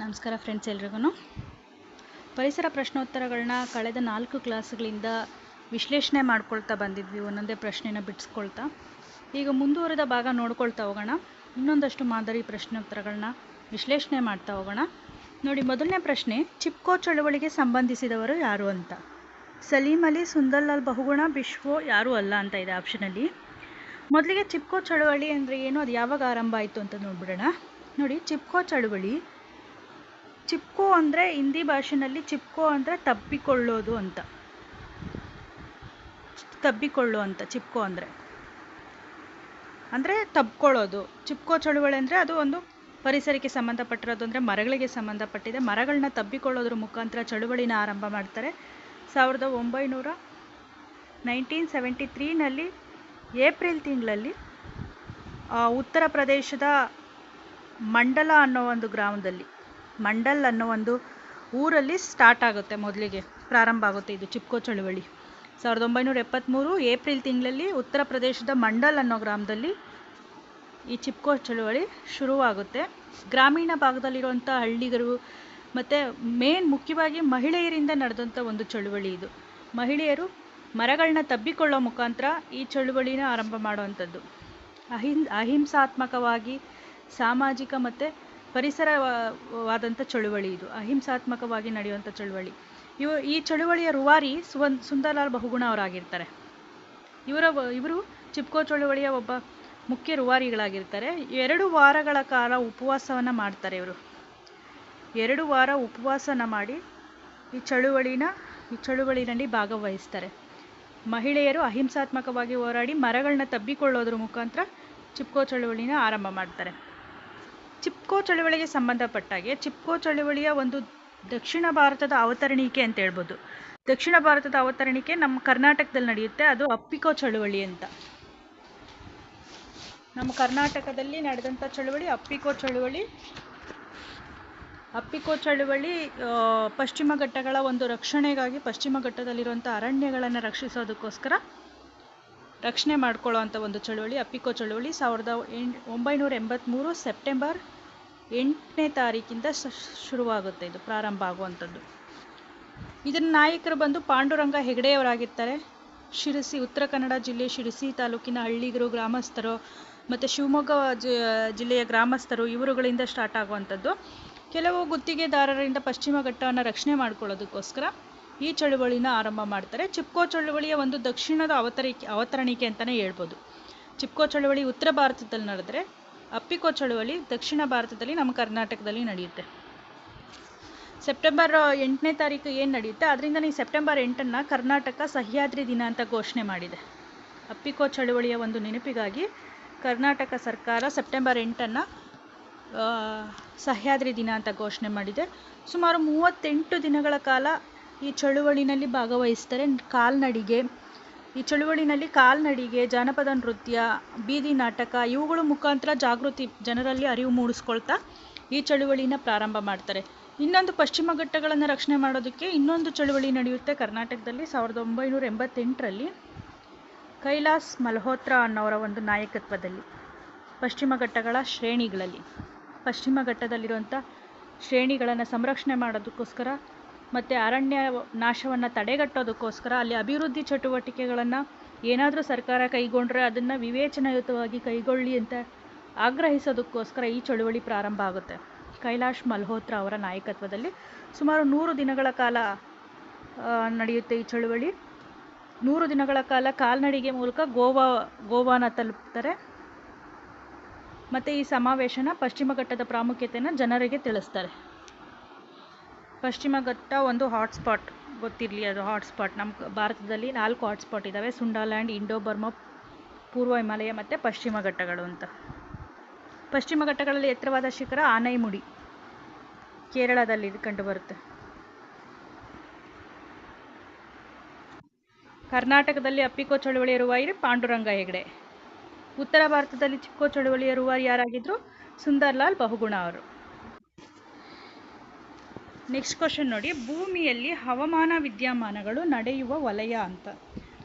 ನಮಸ್ಕಾರ ಫ್ರೆಂಡ್ಸ್ ಎಲ್ರಿಗೂ ಪರಿಸರ ಪ್ರಶ್ನೋತ್ತರಗಳನ್ನ ಕಳೆದ ನಾಲ್ಕು ಕ್ಲಾಸ್ಗಳಿಂದ ವಿಶ್ಲೇಷಣೆ ಮಾಡ್ಕೊಳ್ತಾ ಬಂದಿದ್ವಿ, ಒಂದೊಂದೇ ಪ್ರಶ್ನೆನ ಬಿಡಿಸ್ಕೊಳ್ತಾ ಈಗ ಮುಂದುವರೆದ ಭಾಗ ನೋಡ್ಕೊಳ್ತಾ ಹೋಗೋಣ. ಇನ್ನೊಂದಷ್ಟು ಮಾದರಿ ಪ್ರಶ್ನೋತ್ತರಗಳನ್ನ ವಿಶ್ಲೇಷಣೆ ಮಾಡ್ತಾ ಹೋಗೋಣ. ನೋಡಿ, ಮೊದಲನೇ ಪ್ರಶ್ನೆ, ಚಿಪ್ಕೋ ಚಳುವಳಿಗೆ ಸಂಬಂಧಿಸಿದವರು ಯಾರು ಅಂತ? ಸಲೀಮ್ ಅಲಿ ಸುಂದರ್ಲಾಲ್ ಬಹುಗುಣ, ಬಿಶ್ವೋ ಯಾರು ಅಲ್ಲ ಅಂತ ಇದೆ ಆಪ್ಷನಲ್ಲಿ ಮೊದಲಿಗೆ ಚಿಪ್ಕೋ ಚಳುವಳಿ ಅಂದರೆ ಏನು, ಅದು ಯಾವಾಗ ಆರಂಭ ಆಯಿತು ಅಂತ ನೋಡ್ಬಿಡೋಣ. ನೋಡಿ, ಚಿಪ್ಕೋ ಚಳುವಳಿ. ಚಿಪ್ಕೋ ಅಂದರೆ ಹಿಂದಿ ಭಾಷೆನಲ್ಲಿ ಚಿಪ್ಕೋ ಅಂದರೆ ತಬ್ಬಿಕೊಳ್ಳೋದು ಅಂತ. ತಬ್ಬಿಕೊಳ್ಳೋ ಅಂತ, ಚಿಪ್ಕೋ ಅಂದರೆ. ಅಂದರೆ ತಬ್ಕೊಳ್ಳೋದು. ಚಿಪ್ಕೋ ಚಳುವಳಿ ಅಂದರೆ ಅದು ಒಂದು ಪರಿಸರಕ್ಕೆ ಸಂಬಂಧಪಟ್ಟಿರೋದು, ಅಂದರೆ ಮರಗಳಿಗೆ ಸಂಬಂಧಪಟ್ಟಿದೆ. ಮರಗಳನ್ನ ತಬ್ಬಿಕೊಳ್ಳೋದ್ರ ಮುಖಾಂತರ ಚಳುವಳಿನ ಆರಂಭ ಮಾಡ್ತಾರೆ. ಸಾವಿರದ ಒಂಬೈನೂರ ನೈನ್ಟೀನ್ ಸೆವೆಂಟಿ ತ್ರೀನಲ್ಲಿ ಏಪ್ರಿಲ್ ತಿಂಗಳಲ್ಲಿ ಉತ್ತರ ಪ್ರದೇಶದ ಮಂಡಲ ಅನ್ನೋ ಒಂದು ಗ್ರಾಮದಲ್ಲಿ. ಮಂಡಲ್ ಅನ್ನೋ ಒಂದು ಊರಲ್ಲಿ ಸ್ಟಾರ್ಟ್ ಆಗುತ್ತೆ ಮೊದಲಿಗೆ, ಪ್ರಾರಂಭ ಆಗುತ್ತೆ ಇದು ಚಿಪ್ಕೋ ಚಳುವಳಿ. ಸಾವಿರದ ಒಂಬೈನೂರ ಎಪ್ಪತ್ತ್ಮೂರು ಏಪ್ರಿಲ್ ತಿಂಗಳಲ್ಲಿ ಉತ್ತರ ಪ್ರದೇಶದ ಮಂಡಲ್ ಅನ್ನೋ ಗ್ರಾಮದಲ್ಲಿ ಈ ಚಿಪ್ಕೋ ಚಳುವಳಿ ಶುರುವಾಗುತ್ತೆ. ಗ್ರಾಮೀಣ ಭಾಗದಲ್ಲಿರುವಂಥ ಹಳ್ಳಿಗರು ಮತ್ತು ಮೇನ್ ಮುಖ್ಯವಾಗಿ ಮಹಿಳೆಯರಿಂದ ನಡೆದಂಥ ಒಂದು ಚಳುವಳಿ ಇದು. ಮಹಿಳೆಯರು ಮರಗಳನ್ನ ತಬ್ಬಿಕೊಳ್ಳೋ ಮುಖಾಂತರ ಈ ಚಳುವಳಿನ ಆರಂಭ ಮಾಡುವಂಥದ್ದು. ಅಹಿಂ, ಅಹಿಂಸಾತ್ಮಕವಾಗಿ ಸಾಮಾಜಿಕ ಮತ್ತು ಪರಿಸರವಾದಂಥ ಚಳುವಳಿ ಇದು, ಅಹಿಂಸಾತ್ಮಕವಾಗಿ ನಡೆಯುವಂಥ ಚಳುವಳಿ. ಇವು ಈ ಚಳುವಳಿಯ ರೂವಾರಿ ಸುವನ್, ಸುಂದರಲಾಲ್ ಬಹುಗುಣ ಅವರಾಗಿರ್ತಾರೆ. ಇವರ ಇವರು ಚಿಪ್ಕೋ ಚಳುವಳಿಯ ಒಬ್ಬ ಮುಖ್ಯ ರೂವಾರಿಗಳಾಗಿರ್ತಾರೆ. ಎರಡು ವಾರಗಳ ಕಾಲ ಉಪವಾಸವನ್ನು ಮಾಡ್ತಾರೆ ಇವರು. ಎರಡು ವಾರ ಉಪವಾಸನ ಮಾಡಿ ಈ ಚಳುವಳಿನ, ಈ ಚಳುವಳಿನಲ್ಲಿ ಭಾಗವಹಿಸ್ತಾರೆ. ಮಹಿಳೆಯರು ಅಹಿಂಸಾತ್ಮಕವಾಗಿ ಹೋರಾಡಿ ಮರಗಳನ್ನ ತಬ್ಬಿಕೊಳ್ಳೋದ್ರ ಮುಖಾಂತರ ಚಿಪ್ಕೋ ಚಳುವಳಿನ ಆರಂಭ ಮಾಡ್ತಾರೆ. ಚಿಪ್ಕೋ ಚಳುವಳಿಗೆ ಸಂಬಂಧಪಟ್ಟಾಗೆ ಚಿಪ್ಕೋ ಚಳುವಳಿಯ ಒಂದು ದಕ್ಷಿಣ ಭಾರತದ ಅವತರಣಿಕೆ ಅಂತ ಹೇಳ್ಬೋದು. ದಕ್ಷಿಣ ಭಾರತದ ಅವತರಣಿಕೆ ನಮ್ಮ ಕರ್ನಾಟಕದಲ್ಲಿ ನಡೆಯುತ್ತೆ, ಅದು ಅಪ್ಪಿಕೋ ಚಳುವಳಿ ಅಂತ. ನಮ್ಮ ಕರ್ನಾಟಕದಲ್ಲಿ ನಡೆದಂಥ ಚಳುವಳಿ ಅಪ್ಪಿಕೋ ಚಳುವಳಿ. ಅಪ್ಪಿಕೋ ಚಳುವಳಿ ಪಶ್ಚಿಮ ಘಟ್ಟಗಳ ಒಂದು ರಕ್ಷಣೆಗಾಗಿ ಪಶ್ಚಿಮ ಘಟ್ಟದಲ್ಲಿರುವಂಥ ಅರಣ್ಯಗಳನ್ನು ರಕ್ಷಿಸೋದಕ್ಕೋಸ್ಕರ ರಕ್ಷಣೆ ಮಾಡ್ಕೊಳ್ಳೋವಂಥ ಒಂದು ಚಳುವಳಿ ಅಪ್ಪಿಕೋ ಚಳುವಳಿ ಸಾವಿರದ ಎಂಟು ಒಂಬೈನೂರ ಎಂಬತ್ತ್ಮೂರು ಸೆಪ್ಟೆಂಬರ್ ಎಂಟನೇ ತಾರೀಕಿಂದ ಶುರುವಾಗುತ್ತೆ ಇದು, ಪ್ರಾರಂಭ ಆಗುವಂಥದ್ದು. ಇದರ ನಾಯಕರು ಬಂದು ಪಾಂಡುರಂಗ ಹೆಗಡೆಯವರಾಗಿರ್ತಾರೆ. ಶಿರಸಿ, ಉತ್ತರ ಕನ್ನಡ ಜಿಲ್ಲೆ ಶಿರಸಿ ತಾಲೂಕಿನ ಹಳ್ಳಿಗರು, ಗ್ರಾಮಸ್ಥರು ಮತ್ತು ಶಿವಮೊಗ್ಗ ಜಿಲ್ಲೆಯ ಗ್ರಾಮಸ್ಥರು ಇವರುಗಳಿಂದ ಸ್ಟಾರ್ಟ್ ಆಗುವಂಥದ್ದು. ಕೆಲವು ಗುತ್ತಿಗೆದಾರರಿಂದ ಪಶ್ಚಿಮ ಘಟ್ಟವನ್ನು ರಕ್ಷಣೆ ಮಾಡ್ಕೊಳ್ಳೋದಕ್ಕೋಸ್ಕರ ಈ ಚಳುವಳಿನ ಆರಂಭ ಮಾಡ್ತಾರೆ. ಚಿಪ್ಕೋ ಚಳುವಳಿಯ ಒಂದು ದಕ್ಷಿಣದ ಅವತರಿಕೆ ಅವತರಣಿಕೆ ಅಂತಲೇ ಹೇಳ್ಬೋದು. ಚಿಪ್ಕೋ ಚಳುವಳಿ ಉತ್ತರ ಭಾರತದಲ್ಲಿ ನಡೆದ್ರೆ, ಅಪ್ಪಿಕೋ ಚಳುವಳಿ ದಕ್ಷಿಣ ಭಾರತದಲ್ಲಿ ನಮ್ಮ ಕರ್ನಾಟಕದಲ್ಲಿ ನಡೆಯುತ್ತೆ. ಸೆಪ್ಟೆಂಬರ್ ಎಂಟನೇ ತಾರೀಕು ಏನು ನಡೆಯುತ್ತೆ? ಅದರಿಂದ ಈ ಸೆಪ್ಟೆಂಬರ್ ಎಂಟನ್ನು ಕರ್ನಾಟಕ ಸಹ್ಯಾದ್ರಿ ದಿನ ಅಂತ ಘೋಷಣೆ ಮಾಡಿದೆ. ಅಪ್ಪಿಕೋ ಚಳುವಳಿಯ ಒಂದು ನೆನಪಿಗಾಗಿ ಕರ್ನಾಟಕ ಸರ್ಕಾರ ಸೆಪ್ಟೆಂಬರ್ ಎಂಟನ್ನು ಸಹ್ಯಾದ್ರಿ ದಿನ ಅಂತ ಘೋಷಣೆ ಮಾಡಿದೆ. ಸುಮಾರು ಮೂವತ್ತೆಂಟು ದಿನಗಳ ಕಾಲ ಈ ಚಳುವಳಿನಲ್ಲಿ ಭಾಗವಹಿಸ್ತಾರೆ ಕಾಲ್ನಡಿಗೆ. ಈ ಚಳುವಳಿನಲ್ಲಿ ಕಾಲ್ನಡಿಗೆ, ಜಾನಪದ ನೃತ್ಯ, ಬೀದಿ ನಾಟಕ ಇವುಗಳ ಮುಖಾಂತರ ಜಾಗೃತಿ ಜನರಲ್ಲಿ ಅರಿವು ಮೂಡಿಸ್ಕೊಳ್ತಾ ಈ ಚಳುವಳಿನ ಪ್ರಾರಂಭ ಮಾಡ್ತಾರೆ. ಇನ್ನೊಂದು ಪಶ್ಚಿಮ ಘಟ್ಟಗಳನ್ನು ರಕ್ಷಣೆ ಮಾಡೋದಕ್ಕೆ ಇನ್ನೊಂದು ಚಳುವಳಿ ನಡೆಯುತ್ತೆ ಕರ್ನಾಟಕದಲ್ಲಿ ಸಾವಿರದ ಒಂಬೈನೂರ ಎಂಬತ್ತೆಂಟರಲ್ಲಿ. ಕೈಲಾಸ್ ಮಲ್ಹೋತ್ರ ಅನ್ನೋರ ಒಂದು ನಾಯಕತ್ವದಲ್ಲಿ, ಪಶ್ಚಿಮ ಘಟ್ಟಗಳ ಶ್ರೇಣಿಗಳಲ್ಲಿ. ಪಶ್ಚಿಮ ಘಟ್ಟದಲ್ಲಿರುವಂಥ ಶ್ರೇಣಿಗಳನ್ನು ಸಂರಕ್ಷಣೆ ಮಾಡೋದಕ್ಕೋಸ್ಕರ ಮತ್ತು ಅರಣ್ಯ ನಾಶವನ್ನು ತಡೆಗಟ್ಟೋದಕ್ಕೋಸ್ಕರ ಅಲ್ಲಿ ಅಭಿವೃದ್ಧಿ ಚಟುವಟಿಕೆಗಳನ್ನು ಏನಾದರೂ ಸರ್ಕಾರ ಕೈಗೊಂಡ್ರೆ ಅದನ್ನು ವಿವೇಚನಾಯುತವಾಗಿ ಕೈಗೊಳ್ಳಿ ಅಂತ ಆಗ್ರಹಿಸೋದಕ್ಕೋಸ್ಕರ ಈ ಚಳುವಳಿ ಪ್ರಾರಂಭ ಆಗುತ್ತೆ. ಕೈಲಾಶ್ ಮಲ್ಹೋತ್ರಾ ಅವರ ನಾಯಕತ್ವದಲ್ಲಿ ಸುಮಾರು ನೂರು ದಿನಗಳ ಕಾಲ ನಡೆಯುತ್ತೆ ಈ ಚಳುವಳಿ. ನೂರು ದಿನಗಳ ಕಾಲ ಕಾಲ್ನಡಿಗೆ ಮೂಲಕ ಗೋವಾ, ಗೋವಾನ ತಲುಪ್ತಾರೆ. ಮತ್ತು ಈ ಸಮಾವೇಶನ ಪಶ್ಚಿಮ ಘಟ್ಟದ ಪ್ರಾಮುಖ್ಯತೆಯನ್ನು ಜನರಿಗೆ ತಿಳಿಸ್ತಾರೆ. ಪಶ್ಚಿಮ ಘಟ್ಟ ಒಂದು ಹಾಟ್ಸ್ಪಾಟ್ ಗೊತ್ತಿರಲಿ ಅದು ಹಾಟ್ಸ್ಪಾಟ್ ನಮ್ಮ ಭಾರತದಲ್ಲಿ ನಾಲ್ಕು ಹಾಟ್ಸ್ಪಾಟ್ ಇದ್ದಾವೆ ಸುಂಡಾಲ್ಯಾಂಡ್ ಇಂಡೋ ಬರ್ಮಾ ಪೂರ್ವ ಹಿಮಾಲಯ ಮತ್ತು ಪಶ್ಚಿಮ ಘಟ್ಟಗಳು ಅಂತ. ಪಶ್ಚಿಮ ಘಟ್ಟಗಳಲ್ಲಿ ಎತ್ತರವಾದ ಶಿಖರ ಆನೈಮುಡಿ. ಕೇರಳದಲ್ಲಿ ಇದು ಕಂಡುಬರುತ್ತೆ. ಕರ್ನಾಟಕದಲ್ಲಿ ಅಪ್ಪಿಕೋ ಚಳುವಳಿಯ ಪಾಂಡುರಂಗ ಹೆಗಡೆ. ಉತ್ತರ ಭಾರತದಲ್ಲಿ ಚಿಕ್ಕೋ ಚಳುವಳಿಯ ರೂವಾರಿ ಯಾರಾಗಿದ್ದರು ಸುಂದರ್ಲಾಲ್ ಬಹುಗುಣ ಅವರು. ನೆಕ್ಸ್ಟ್ ಕ್ವಶನ್ ನೋಡಿ. ಭೂಮಿಯಲ್ಲಿ ಹವಾಮಾನ ವಿದ್ಯಮಾನಗಳು ನಡೆಯುವ ವಲಯ ಅಂತ.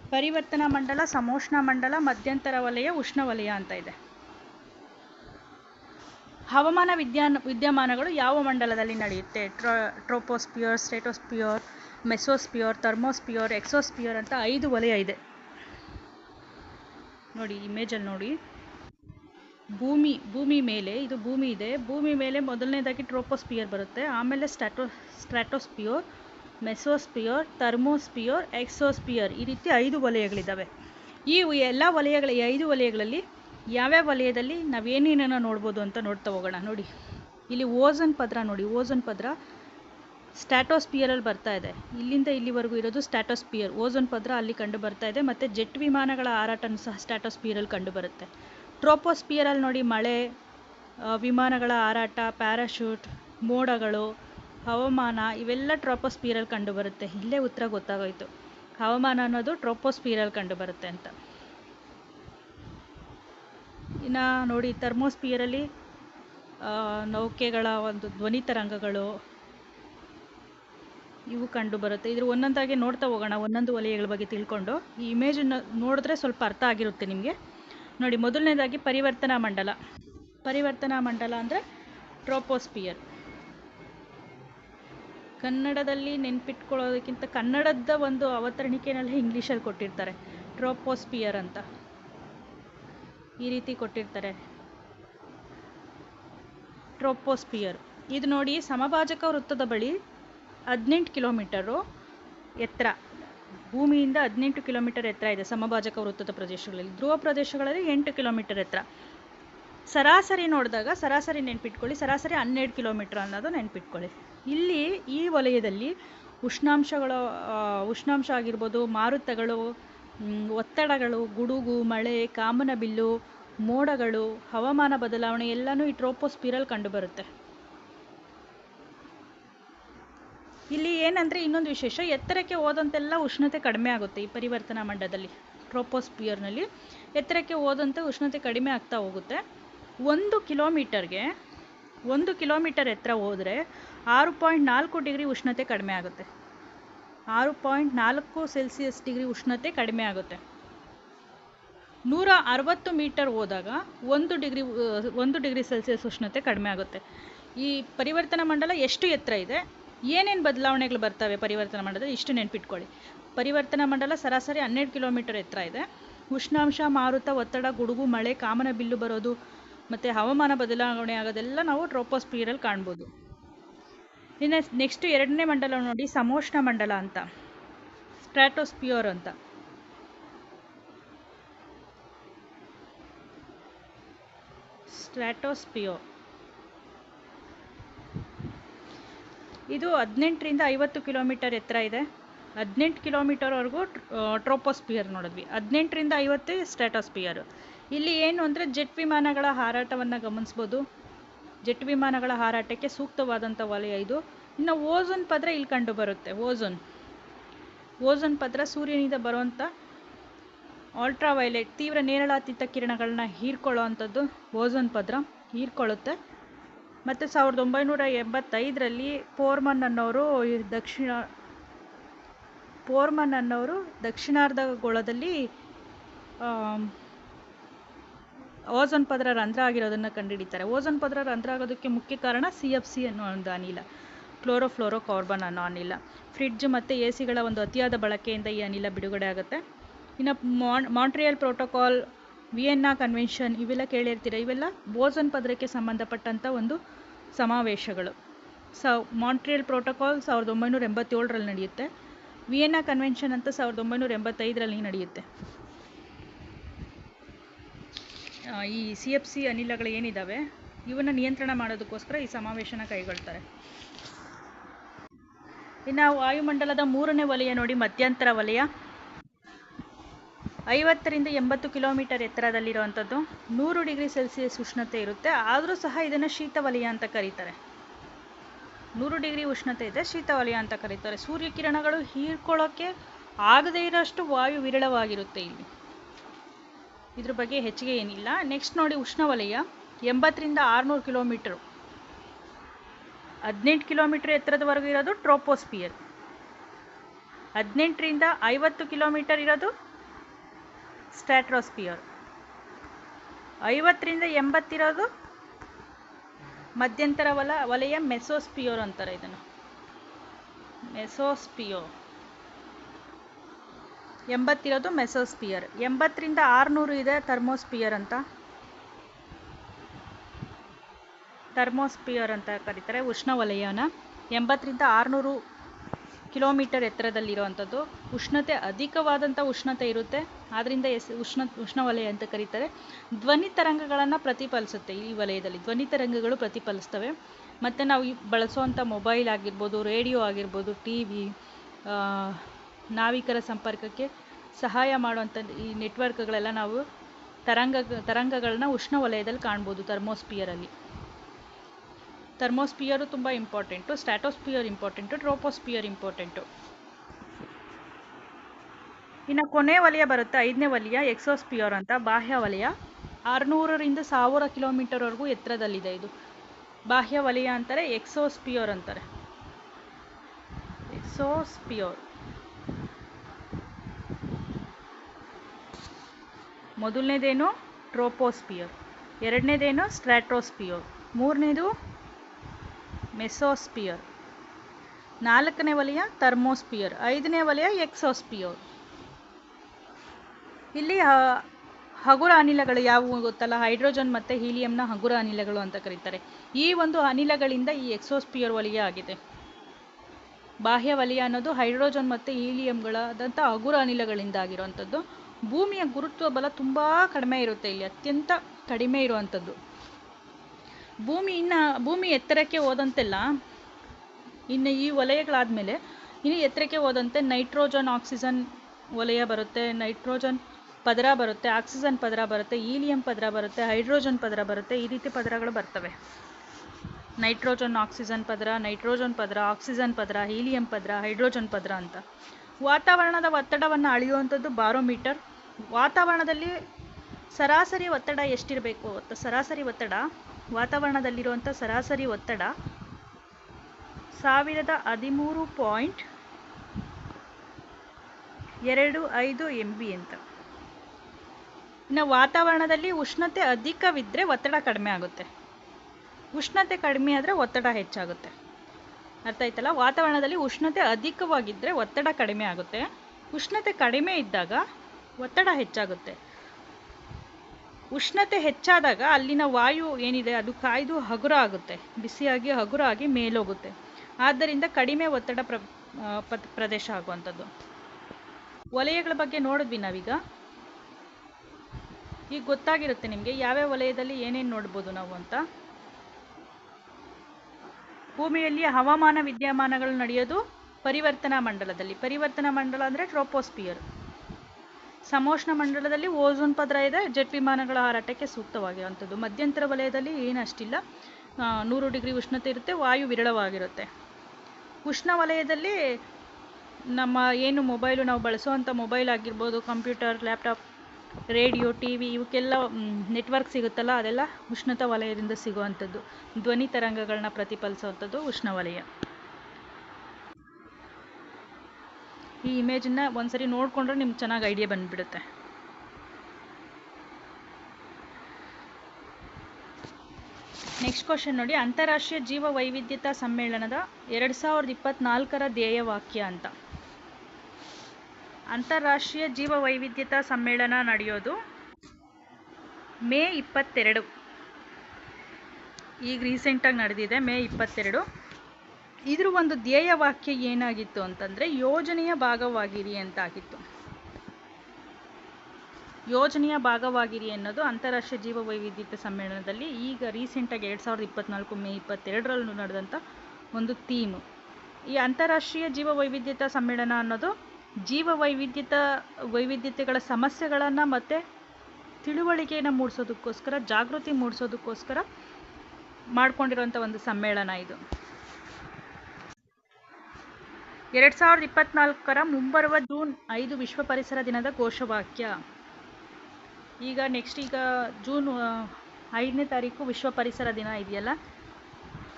ಪರಿವರ್ತನಾ ಮಂಡಲ, ಸಮೋಷ್ಣ ಮಂಡಲ, ಮಧ್ಯಂತರ ವಲಯ, ಉಷ್ಣ ವಲಯ ಅಂತ ಇದೆ. ಹವಾಮಾನ ವಿದ್ಯಾನ, ವಿದ್ಯಮಾನಗಳು ಯಾವ ಮಂಡಲದಲ್ಲಿ ನಡೆಯುತ್ತೆ? ಟ್ರೋ, ಟ್ರೋಪೋಸ್ಪಿಯೋರ್, ಸ್ಟೇಟೋಸ್ಪಿಯೋರ್, ಮೆಸೋಸ್ಪಿಯೋರ್, ಥರ್ಮೋಸ್ಪಿಯರ್, ಎಕ್ಸೋಸ್ಪಿಯರ್ ಅಂತ ಐದು ವಲಯ ಇದೆ. ನೋಡಿ ಇಮೇಜಲ್ಲಿ ನೋಡಿ. ಭೂಮಿ ಭೂಮಿ ಮೇಲೆ, ಇದು ಭೂಮಿ ಇದೆ. ಭೂಮಿ ಮೇಲೆ ಮೊದಲನೇದಾಗಿ ಟ್ರೋಪೋಸ್ಪಿಯರ್ ಬರುತ್ತೆ. ಆಮೇಲೆ ಸ್ಟ್ಯಾಟೋ ಸ್ಟ್ರಾಟೋಸ್ಪಿಯರ್, ಮೆಸೋಸ್ಪಿಯೋರ್, ಥರ್ಮೋಸ್ಪಿಯೋರ್, ಎಕ್ಸೋಸ್ಪಿಯರ್ ಈ ರೀತಿ ಐದು ವಲಯಗಳಿದ್ದಾವೆ. ಈ ಎಲ್ಲ ವಲಯಗಳ, ಈ ಐದು ವಲಯಗಳಲ್ಲಿ ಯಾವ್ಯಾವ ವಲಯದಲ್ಲಿ ನಾವೇನೇನನ್ನ ನೋಡ್ಬೋದು ಅಂತ ನೋಡ್ತಾ ಹೋಗೋಣ. ನೋಡಿ, ಇಲ್ಲಿ ಓಝನ್ ಪದ್ರ ನೋಡಿ. ಓಝನ್ ಪದ್ರ ಸ್ಟ್ಯಾಟೋಸ್ಪಿಯರಲ್ಲಿ ಬರ್ತಾ ಇದೆ. ಇಲ್ಲಿಂದ ಇಲ್ಲಿವರೆಗೂ ಇರೋದು ಸ್ಟ್ಯಾಟೋಸ್ಪಿಯರ್ ಓಝೋನ್ ಪದ್ರ ಅಲ್ಲಿ ಕಂಡು ಬರ್ತಾ ಇದೆ. ಮತ್ತು ಜೆಟ್ ವಿಮಾನಗಳ ಹಾರಾಟನೂ ಸಹ ಸ್ಟ್ಯಾಟೋಸ್ಪಿಯರಲ್ಲಿ ಕಂಡು ಬರುತ್ತೆ. ಟ್ರೋಪೋಸ್ಪಿಯರಲ್ಲಿ ನೋಡಿ ಮಳೆ ವಿಮಾನಗಳ ಹಾರಾಟ, ಪ್ಯಾರಾಶೂಟ್, ಮೋಡಗಳು, ಹವಾಮಾನ ಇವೆಲ್ಲ ಟ್ರೋಪೋಸ್ಪಿಯರಲ್ಲಿ ಕಂಡುಬರುತ್ತೆ. ಇಲ್ಲೇ ಉತ್ತರ ಗೊತ್ತಾಗೋಯ್ತು. ಹವಾಮಾನ ಅನ್ನೋದು ಟ್ರೋಪೋಸ್ಪಿಯರಲ್ಲಿ ಕಂಡುಬರುತ್ತೆ ಅಂತ. ಇನ್ನು ನೋಡಿ ಥರ್ಮೋಸ್ಪಿಯರಲ್ಲಿ ನೌಕೆಗಳ ಒಂದು ಧ್ವನಿ ತರಂಗಗಳು, ಇವು ಕಂಡುಬರುತ್ತೆ. ಇದ್ರ ಒಂದೊಂದಾಗಿ ನೋಡ್ತಾ ಹೋಗೋಣ, ಒಂದೊಂದು ವಲಯಗಳ ಬಗ್ಗೆ ತಿಳ್ಕೊಂಡು. ಈ ಇಮೇಜನ್ನು ನೋಡಿದ್ರೆ ಸ್ವಲ್ಪ ಅರ್ಥ ಆಗಿರುತ್ತೆ ನಿಮಗೆ. ನೋಡಿ, ಮೊದಲನೇದಾಗಿ ಪರಿವರ್ತನಾ ಮಂಡಲ. ಪರಿವರ್ತನಾ ಮಂಡಲ ಅಂದರೆ ಟ್ರೋಪೋಸ್ಪಿಯರ್. ಕನ್ನಡದಲ್ಲಿ ನೆನ್ಪಿಟ್ಕೊಳ್ಳೋದಕ್ಕಿಂತ ಕನ್ನಡದ ಒಂದು ಅವತರಣಿಕೆನಲ್ಲಿ ಇಂಗ್ಲೀಷಲ್ಲಿ ಕೊಟ್ಟಿರ್ತಾರೆ, ಟ್ರೋಪೋಸ್ಪಿಯರ್ ಅಂತ. ಈ ರೀತಿ ಕೊಟ್ಟಿರ್ತಾರೆ. ಟ್ರೋಪೋಸ್ಪಿಯರ್. ಇದು ನೋಡಿ, ಸಮಭಾಜಕ ವೃತ್ತದ ಬಳಿ ಹದಿನೆಂಟು ಕಿಲೋಮೀಟರು ಎತ್ತರ. ಭೂಮಿಯಿಂದ ಹದಿನೆಂಟು ಕಿಲೋಮೀಟರ್ ಎತ್ತರ ಇದೆ ಸಮಭಾಜಕ ವೃತ್ತದ ಪ್ರದೇಶಗಳಲ್ಲಿ. ಧ್ರುವ ಪ್ರದೇಶಗಳಲ್ಲಿ ಎಂಟು ಕಿಲೋಮೀಟರ್ ಎತ್ತರ. ಸರಾಸರಿ ನೋಡಿದಾಗ ಸರಾಸರಿ ನೆನ್ಪಿಟ್ಕೊಳ್ಳಿ. ಸರಾಸರಿ ಹನ್ನೆರಡು ಕಿಲೋಮೀಟರ್ ಅನ್ನೋದು ನೆನ್ಪಿಟ್ಕೊಳ್ಳಿ. ಇಲ್ಲಿ ಈ ವಲಯದಲ್ಲಿ ಉಷ್ಣಾಂಶಗಳ ಉಷ್ಣಾಂಶ ಆಗಿರ್ಬೋದು, ಮಾರುತಗಳು ಒತ್ತಡಗಳು, ಗುಡುಗು, ಮಳೆ, ಕಾಮನಬಿಲ್ಲು, ಮೋಡಗಳು, ಹವಾಮಾನ ಬದಲಾವಣೆ ಎಲ್ಲನೂ ಈ ಟ್ರೋಪೋಸ್ಪಿರಲ್ ಕಂಡುಬರುತ್ತೆ. ಇಲ್ಲಿ ಏನಂದರೆ ಇನ್ನೊಂದು ವಿಶೇಷ, ಎತ್ತರಕ್ಕೆ ಹೋದಂತೆಲ್ಲ ಉಷ್ಣತೆ ಕಡಿಮೆ ಆಗುತ್ತೆ ಈ ಪರಿವರ್ತನಾ ಮಂಡಲದಲ್ಲಿ ಟ್ರೋಪೋಸ್ಪಿಯರ್ನಲ್ಲಿ. ಎತ್ತರಕ್ಕೆ ಹೋದಂತೆ ಉಷ್ಣತೆ ಕಡಿಮೆ ಆಗ್ತಾ ಹೋಗುತ್ತೆ. ಒಂದು ಕಿಲೋಮೀಟರ್ಗೆ, ಒಂದು ಕಿಲೋಮೀಟರ್ ಎತ್ತರ ಹೋದರೆ ಆರು ಪಾಯಿಂಟ್ ನಾಲ್ಕು ಡಿಗ್ರಿ ಉಷ್ಣತೆ ಕಡಿಮೆ ಆಗುತ್ತೆ. ಆರು ಪಾಯಿಂಟ್ ನಾಲ್ಕು ಸೆಲ್ಸಿಯಸ್ ಡಿಗ್ರಿ ಉಷ್ಣತೆ ಕಡಿಮೆ ಆಗುತ್ತೆ. ನೂರ ಅರವತ್ತು ಮೀಟರ್ ಹೋದಾಗ ಒಂದು ಡಿಗ್ರಿ ಒಂದು ಡಿಗ್ರಿ ಸೆಲ್ಸಿಯಸ್ ಉಷ್ಣತೆ ಕಡಿಮೆ ಆಗುತ್ತೆ. ಈ ಪರಿವರ್ತನಾ ಮಂಡಲ ಎಷ್ಟು ಎತ್ತರ ಇದೆ? ಏನೇನು ಬದಲಾವಣೆಗಳು ಬರ್ತವೆ ಪರಿವರ್ತನಾ ಮಂಡಲದಲ್ಲಿ ಇಷ್ಟು ನೆನ್ಪಿಟ್ಕೊಳ್ಳಿ. ಪರಿವರ್ತನಾ ಮಂಡಲ ಸರಾಸರಿ ಹನ್ನೆರಡು ಕಿಲೋಮೀಟರ್ ಎತ್ತರ ಇದೆ. ಉಷ್ಣಾಂಶ, ಮಾರುತ, ಒತ್ತಡ, ಗುಡುಗು, ಮಳೆ, ಕಾಮನ ಬಿಲ್ಲು ಬರೋದು, ಮತ್ತು ಹವಾಮಾನ ಬದಲಾವಣೆ ಆಗೋದೆಲ್ಲ ನಾವು ಟ್ರೋಪೋಸ್ಪಿಯರಲ್ಲಿ ಕಾಣ್ಬೋದು. ಇನ್ನು ನೆಕ್ಸ್ಟ್ ಎರಡನೇ ಮಂಡಲ ನೋಡಿ, ಸಮೋಷ್ಣ ಮಂಡಲ ಅಂತ. ಸ್ಟ್ರಾಟೋಸ್ಪಿಯೋರ್ ಅಂತ. ಸ್ಟ್ರಾಟೋಸ್ಪಿಯೋ ಇದು ಹದಿನೆಂಟರಿಂದ ಐವತ್ತು ಕಿಲೋಮೀಟರ್ ಎತ್ತರ ಇದೆ. ಹದಿನೆಂಟು ಕಿಲೋಮೀಟರ್ವರೆಗೂ ಟ್ರೋಪೋಸ್ಪಿಯರ್ ನೋಡಿದ್ವಿ. ಹದಿನೆಂಟರಿಂದ ಐವತ್ತು ಸ್ಟ್ರಾಟೋಸ್ಪಿಯರ್. ಇಲ್ಲಿ ಏನು ಅಂದರೆ ಜೆಟ್ ವಿಮಾನಗಳ ಹಾರಾಟವನ್ನು ಗಮನಿಸ್ಬೋದು. ಜೆಟ್ ವಿಮಾನಗಳ ಹಾರಾಟಕ್ಕೆ ಸೂಕ್ತವಾದಂಥ ವಲಯ ಇದು. ಇನ್ನು ಓಝೋನ್ ಪದ್ರ ಇಲ್ಲಿ ಕಂಡು ಬರುತ್ತೆ. ಓಝೋನ್ ಓಝೋನ್ ಪದ್ರ ಸೂರ್ಯನಿಂದ ಬರುವಂಥ ಅಲ್ಟ್ರಾ ವೈಲೆಟ್ ತೀವ್ರ ನೇರಳಾತೀತ ಕಿರಣಗಳನ್ನ ಹೀರ್ಕೊಳ್ಳೋ ಅಂಥದ್ದು ಓಝೋನ್ ಪದ್ರ. ಹೀರ್ಕೊಳ್ಳುತ್ತೆ. ಮತ್ತು ಸಾವಿರದ ಒಂಬೈನೂರ ಎಂಬತ್ತೈದರಲ್ಲಿ ಪೋರ್ಮನ್ ಅನ್ನೋರು ದಕ್ಷಿಣ ಪೋರ್ಮನ್ ಅನ್ನೋರು ದಕ್ಷಿಣಾರ್ಧ ಗೋಳದಲ್ಲಿ ಆಮ್, ಓಝೋನ್ ಪದರ ರಂಧ್ರ ಆಗಿರೋದನ್ನು ಕಂಡುಹಿಡಿತಾರೆ ಓಝೋನ್ ಪದರ ರಂಧ್ರ ಆಗೋದಕ್ಕೆ ಮುಖ್ಯ ಕಾರಣ ಸಿ ಎಫ್ ಸಿ ಅನ್ನೋ ಒಂದು ಅನಿಲ ಕ್ಲೋರೋಫ್ಲೋರೋ ಕಾರ್ಬನ್ ಅನ್ನೋ ಅನಿಲ. ಫ್ರಿಡ್ಜ್ ಮತ್ತು ಎ ಸಿಗಳ ಒಂದು ಅತಿಯಾದ ಬಳಕೆಯಿಂದ ಈ ಅನಿಲ ಬಿಡುಗಡೆ ಆಗುತ್ತೆ. ಇನ್ನು ಮಾಂಟ್ರಿಯಲ್ ಪ್ರೋಟೋಕಾಲ್ ವಿಯೆನ್ನಾ ಕನ್ವೆನ್ಷನ್ ಇವೆಲ್ಲ ಕೇಳಿರ್ತೀರ? ಇವೆಲ್ಲ ಬೋಸನ್ ಪದರಕ್ಕೆ ಸಂಬಂಧಪಟ್ಟಂಥ ಒಂದು ಸಮಾವೇಶಗಳು. ಸ ಮಾಂಟ್ರಿಯಲ್ ಪ್ರೋಟೋಕಾಲ್ ಸಾವಿರದ ಒಂಬೈನೂರ ಎಂಬತ್ತೇಳರಲ್ಲಿ ನಡೆಯುತ್ತೆ. ವಿಯೆನ್ನಾ ಕನ್ವೆನ್ಷನ್ ಅಂತ ಸಾವಿರದ ಒಂಬೈನೂರ ಎಂಬತ್ತೈದರಲ್ಲಿ ನಡೆಯುತ್ತೆ. ಈ ಸಿ ಎಫ್ ಸಿ ಅನಿಲಗಳು ಏನಿದ್ದಾವೆ ಇವನ್ನ ನಿಯಂತ್ರಣ ಮಾಡೋದಕ್ಕೋಸ್ಕರ ಈ ಸಮಾವೇಶನ ಕೈಗೊಳ್ತಾರೆ. ಇನ್ನು ವಾಯುಮಂಡಲದ ಮೂರನೇ ವಲಯ ನೋಡಿ, ಮಧ್ಯಂತರ ವಲಯ. ಐವತ್ತರಿಂದ ಎಂಬತ್ತು ಕಿಲೋಮೀಟರ್ ಎತ್ತರದಲ್ಲಿರುವಂಥದ್ದು, ನೂರು ಡಿಗ್ರಿ ಸೆಲ್ಸಿಯಸ್ ಉಷ್ಣತೆ ಇರುತ್ತೆ. ಆದರೂ ಸಹ ಇದನ್ನು ಶೀತ ವಲಯ ಅಂತ ಕರೀತಾರೆ. ನೂರು ಡಿಗ್ರಿ ಉಷ್ಣತೆ ಇದೆ, ಶೀತವಲಯ ಅಂತ ಕರೀತಾರೆ. ಸೂರ್ಯಕಿರಣಗಳು ಹೀರ್ಕೊಳ್ಳೋಕ್ಕೆ ಆಗದೇ ಇರೋಷ್ಟು ವಾಯು ವಿರಳವಾಗಿರುತ್ತೆ ಇಲ್ಲಿ. ಇದ್ರ ಬಗ್ಗೆ ಹೆಚ್ಚಿಗೆ ಏನಿಲ್ಲ. ನೆಕ್ಸ್ಟ್ ನೋಡಿ ಉಷ್ಣವಲಯ. ಎಂಬತ್ತರಿಂದ ಆರುನೂರು ಕಿಲೋಮೀಟರ್. ಹದಿನೆಂಟು ಕಿಲೋಮೀಟರ್ ಎತ್ತರದವರೆಗೂ ಇರೋದು ಟ್ರೋಪೋಸ್ಪಿಯರ್. ಹದಿನೆಂಟರಿಂದ ಐವತ್ತು ಕಿಲೋಮೀಟರ್ ಇರೋದು ಸ್ಟ್ಯಾಟ್ರೋಸ್ಪಿಯರ್. ಐವತ್ತರಿಂದ ಎಂಬತ್ತಿರೋದು ಮಧ್ಯಂತರ ವಲ, ವಲಯ ಮೆಸೋಸ್ಪಿಯೋರ್ ಅಂತಾರೆ ಇದನ್ನು. ಮೆಸೋಸ್ಪಿಯೋ. ಎಂಬತ್ತಿರೋದು ಮೆಸೋಸ್ಪಿಯರ್. ಎಂಬತ್ತರಿಂದ ಆರುನೂರು ಇದೆ ಥರ್ಮೋಸ್ಪಿಯರ್ ಅಂತ. ಥರ್ಮೋಸ್ಪಿಯರ್ ಅಂತ ಕರೀತಾರೆ ಉಷ್ಣವಲಯನ. ಎಂಬತ್ತರಿಂದ ಆರುನೂರು ಕಿಲೋಮೀಟರ್ ಎತ್ತರದಲ್ಲಿರುವಂಥದ್ದು. ಉಷ್ಣತೆ ಅಧಿಕವಾದಂಥ ಉಷ್ಣತೆ ಇರುತ್ತೆ. ಆದ್ದರಿಂದ ಎಸ್, ಉಷ್ಣ, ಉಷ್ಣವಲಯ ಅಂತ ಕರೀತಾರೆ. ಧ್ವನಿ ತರಂಗಗಳನ್ನು ಪ್ರತಿಫಲಿಸುತ್ತೆ ಈ ವಲಯದಲ್ಲಿ. ಧ್ವನಿ ತರಂಗಗಳು ಪ್ರತಿಫಲಿಸ್ತವೆ. ಮತ್ತು ನಾವು ಬಳಸುವಂಥ ಮೊಬೈಲ್ ಆಗಿರ್ಬೋದು, ರೇಡಿಯೋ ಆಗಿರ್ಬೋದು ಟಿ ವಿ ನಾವಿಕರ ಸಂಪರ್ಕಕ್ಕೆ ಸಹಾಯ ಮಾಡುವಂಥ ಈ ನೆಟ್ವರ್ಕ್ಗಳೆಲ್ಲ ನಾವು ತರಂಗ, ತರಂಗಗಳನ್ನ ಉಷ್ಣವಲಯದಲ್ಲಿ ಕಾಣ್ಬೋದು ಥರ್ಮೋಸ್ಪಿಯರಲ್ಲಿ ಥರ್ಮೋಸ್ಪಿಯರು ತುಂಬ important, stratosphere important, troposphere important. ಇನ್ನು ಕೊನೆ ವಲಯ ಬರುತ್ತೆ, ಐದನೇ ವಲಯ, ಎಕ್ಸೋಸ್ಪಿಯರ್ ಅಂತ. ಬಾಹ್ಯ ವಲಯ, ಆರುನೂರರಿಂದ ಸಾವಿರ ಕಿಲೋಮೀಟರ್ವರೆಗೂ ಎತ್ತರದಲ್ಲಿದೆ ಇದು. ಬಾಹ್ಯ ವಲಯ ಅಂತಾರೆ, ಎಕ್ಸೋಸ್ಪಿಯರ್ ಅಂತಾರೆ. ಎಕ್ಸೋಸ್ಪಿಯರ್. ಮೊದಲನೇದೇನು? ಟ್ರೋಪೋಸ್ಪಿಯರ್. ಎರಡನೇದೇನು? ಸ್ಟ್ರಾಟೋಸ್ಪಿಯರ್. ಮೂರನೇದು? ಮೆಸೋಸ್ಪಿಯರ್. ನಾಲ್ಕನೇ ವಲಯ ಥರ್ಮೋಸ್ಪಿಯರ್. ಐದನೇ ವಲಯ ಎಕ್ಸೋಸ್ಪಿಯರ್. ಇಲ್ಲಿ ಹಗುರ ಅನಿಲಗಳು ಯಾವುವು ಗೊತ್ತಲ್ಲ? ಹೈಡ್ರೋಜನ್ ಮತ್ತು ಹೀಲಿಯಂನ ಹಗುರ ಅನಿಲಗಳು ಅಂತ ಕರೀತಾರೆ. ಈ ಒಂದು ಅನಿಲಗಳಿಂದ ಈ ಎಕ್ಸೋಸ್ಪಿಯರ್ ವಲಯ ಆಗಿದೆ. ಬಾಹ್ಯ ವಲಯ ಅನ್ನೋದು ಹೈಡ್ರೋಜನ್ ಮತ್ತು ಹೀಲಿಯಂಗಳಾದಂಥ ಹಗುರ ಅನಿಲಗಳಿಂದ ಆಗಿರುವಂಥದ್ದು. ಭೂಮಿಯ ಗುರುತ್ವ ಬಲ ತುಂಬ ಕಡಿಮೆ ಇರುತ್ತೆ. ಇಲ್ಲಿ ಅತ್ಯಂತ ಕಡಿಮೆ ಇರುವಂಥದ್ದು. ಭೂಮಿ ಇನ್ನು ಭೂಮಿ ಎತ್ತರಕ್ಕೆ ಹೋದಂತೆಲ್ಲ, ಇನ್ನು ಈ ವಲಯಗಳಾದಮೇಲೆ ಇನ್ನು ಎತ್ತರಕ್ಕೆ ಹೋದಂತೆ ನೈಟ್ರೋಜನ್, ಆಕ್ಸಿಜನ್ ವಲಯ ಬರುತ್ತೆ, ನೈಟ್ರೋಜನ್ ಪದರ ಬರುತ್ತೆ, ಆಕ್ಸಿಜನ್ ಪದರ ಬರುತ್ತೆ ಈಲಿಯಂ ಪದರ ಬರುತ್ತೆ, ಹೈಡ್ರೋಜನ್ ಪದರ ಬರುತ್ತೆ, ಈ ರೀತಿ ಪದರಗಳು ಬರ್ತವೆ. ನೈಟ್ರೋಜನ್, ಆಕ್ಸಿಜನ್ ಪದರ, ನೈಟ್ರೋಜನ್ ಪದರ, ಆಕ್ಸಿಜನ್ ಪದರ, ಹೀಲಿಯಂ ಪದರ, ಹೈಡ್ರೋಜನ್ ಪದರ ಅಂತ. ವಾತಾವರಣದ ಒತ್ತಡವನ್ನು ಅಳೆಯುವಂಥದ್ದು ಬಾರೋಮೀಟರ್. ವಾತಾವರಣದಲ್ಲಿ ಸರಾಸರಿ ಒತ್ತಡ ಎಷ್ಟಿರಬೇಕು? ಸರಾಸರಿ ಒತ್ತಡ ವಾತಾವರಣದಲ್ಲಿರುವಂಥ ಸರಾಸರಿ ಒತ್ತಡ ಸಾವಿರದ ಹದಿಮೂರು ಪಾಯಿಂಟ್ ಎರಡು ಐದು ಎಂ ಬಿ ಅಂತ. ಇನ್ನು ವಾತಾವರಣದಲ್ಲಿ ಉಷ್ಣತೆ ಅಧಿಕವಿದ್ದರೆ ಒತ್ತಡ ಕಡಿಮೆ ಆಗುತ್ತೆ. ಉಷ್ಣತೆ ಕಡಿಮೆ ಆದರೆ ಒತ್ತಡ ಹೆಚ್ಚಾಗುತ್ತೆ. ಅರ್ಥ ಆಯ್ತಲ್ಲ? ವಾತಾವರಣದಲ್ಲಿ ಉಷ್ಣತೆ ಅಧಿಕವಾಗಿದ್ದರೆ ಒತ್ತಡ ಕಡಿಮೆ ಆಗುತ್ತೆ. ಉಷ್ಣತೆ ಕಡಿಮೆ ಇದ್ದಾಗ ಒತ್ತಡ ಹೆಚ್ಚಾಗುತ್ತೆ. ಉಷ್ಣತೆ ಹೆಚ್ಚಾದಾಗ ಅಲ್ಲಿನ ವಾಯು ಏನಿದೆ, ಅದು ಕಾಯ್ದು ಹಗುರ ಆಗುತ್ತೆ ಬಿಸಿಯಾಗಿ ಹಗುರ ಆಗಿ ಮೇಲೋಗುತ್ತೆ. ಆದ್ದರಿಂದ ಕಡಿಮೆ ಒತ್ತಡ ಪ್ರ ಪ್ರದೇಶ ಆಗುವಂಥದ್ದು. ವಲಯಗಳ ಬಗ್ಗೆ ನೋಡಿದ್ವಿ ನಾವೀಗ. ಈಗ ಗೊತ್ತಾಗಿರುತ್ತೆ ನಿಮಗೆ ಯಾವ್ಯಾವ ವಲಯದಲ್ಲಿ ಏನೇನು ನೋಡ್ಬೋದು ನಾವು ಅಂತ. ಭೂಮಿಯಲ್ಲಿ ಹವಾಮಾನ ವಿದ್ಯಮಾನಗಳು ನಡೆಯೋದು ಪರಿವರ್ತನಾ ಮಂಡಲದಲ್ಲಿ. ಪರಿವರ್ತನಾ ಮಂಡಲ ಅಂದರೆ ಟ್ರೋಪೋಸ್ಪಿಯರ್. ಸಮೋಷ್ಣ ಮಂಡಲದಲ್ಲಿ ಓಝೋನ್ ಪದರ ಇದೆ. ಜೆಟ್ ವಿಮಾನಗಳ ಹಾರಾಟಕ್ಕೆ ಸೂಕ್ತವಾಗಿರುವಂಥದ್ದು. ಮಧ್ಯಂತರ ವಲಯದಲ್ಲಿ ಏನಷ್ಟಿಲ್ಲ. ನೂರು ಡಿಗ್ರಿ ಉಷ್ಣತೆ ಇರುತ್ತೆ. ವಾಯು ವಿರಳವಾಗಿರುತ್ತೆ. ಉಷ್ಣ ವಲಯದಲ್ಲಿ ನಮ್ಮ ಏನು ಮೊಬೈಲು ನಾವು ಬಳಸುವಂಥ ಮೊಬೈಲ್ ಆಗಿರ್ಬೋದು, computer, laptop, radio T V ಇವಕ್ಕೆಲ್ಲ ನೆಟ್ವರ್ಕ್ ಸಿಗುತ್ತಲ್ಲ, ಅದೆಲ್ಲ ಉಷ್ಣತ ವಲಯದಿಂದ ಸಿಗುವಂಥದ್ದು. ಧ್ವನಿ ತರಂಗಗಳನ್ನ ಪ್ರತಿಫಲಿಸುವಂಥದ್ದು ಉಷ್ಣವಲಯ ಈ ಇಮೇಜನ್ನ ಒಂದ್ಸರಿ ನೋಡಿಕೊಂಡ್ರೆ ನಿಮ್ಗೆ ಚೆನ್ನಾಗಿ ಐಡಿಯಾ ಬಂದ್ಬಿಡುತ್ತೆ. ನೆಕ್ಸ್ಟ್ ಕ್ವಶನ್ ನೋಡಿ, ಅಂತಾರಾಷ್ಟ್ರೀಯ ಜೀವ ವೈವಿಧ್ಯತಾ ಸಮ್ಮೇಳನದ ಎರಡು ಸಾವಿರದ ಇಪ್ಪತ್ನಾಲ್ಕರ ಧ್ಯೇಯವಾಕ್ಯ ಅಂತ. ಅಂತಾರಾಷ್ಟ್ರೀಯ ಜೀವ ವೈವಿಧ್ಯತಾ ಸಮ್ಮೇಳನ ನಡೆಯೋದು ಮೇ ಇಪ್ಪತ್ತೆರಡು. ಈಗ ರೀಸೆಂಟಾಗಿ ನಡೆದಿದೆ ಮೇ ಇಪ್ಪತ್ತೆರಡು. ಇದ್ರ ಒಂದು ಧ್ಯೇಯ ವಾಕ್ಯ ಏನಾಗಿತ್ತು ಅಂತಂದರೆ ಯೋಜನೆಯ ಭಾಗವಾಗಿರಿ ಅಂತ ಆಗಿತ್ತು ಯೋಜನೆಯ ಭಾಗವಾಗಿರಿ ಅನ್ನೋದು ಅಂತಾರಾಷ್ಟ್ರೀಯ ಜೀವ ವೈವಿಧ್ಯತೆ ಸಮ್ಮೇಳನದಲ್ಲಿ ಈಗ ರೀಸೆಂಟಾಗಿ ಎರಡು ಸಾವಿರದ ಇಪ್ಪತ್ನಾಲ್ಕು, ಮೇ ಇಪ್ಪತ್ತೆರಡರಲ್ಲೂ ನಡೆದಂಥ ಒಂದು ಥೀಮ್ ಈ ಅಂತಾರಾಷ್ಟ್ರೀಯ ಜೀವ ವೈವಿಧ್ಯತಾ ಸಮ್ಮೇಳನ ಅನ್ನೋದು ಜೀವ ವೈವಿಧ್ಯತ ವೈವಿಧ್ಯತೆಗಳ ಸಮಸ್ಯೆಗಳನ್ನು ಮತ್ತು ತಿಳುವಳಿಕೆಯನ್ನು ಮೂಡಿಸೋದಕ್ಕೋಸ್ಕರ, ಜಾಗೃತಿ ಮೂಡಿಸೋದಕ್ಕೋಸ್ಕರ ಮಾಡ್ಕೊಂಡಿರೋಂಥ ಒಂದು ಸಮ್ಮೇಳನ ಇದು. ಎರಡು ಸಾವಿರದ ಇಪ್ಪತ್ನಾಲ್ಕರ ಮುಂಬರುವ ಜೂನ್ ಐದು ವಿಶ್ವ ಪರಿಸರ ದಿನದ ಘೋಷವಾಕ್ಯ. ಈಗ ನೆಕ್ಸ್ಟ್ ಈಗ ಜೂನ್ ಐದನೇ ತಾರೀಕು ವಿಶ್ವ ಪರಿಸರ ದಿನ ಇದೆಯಲ್ಲ?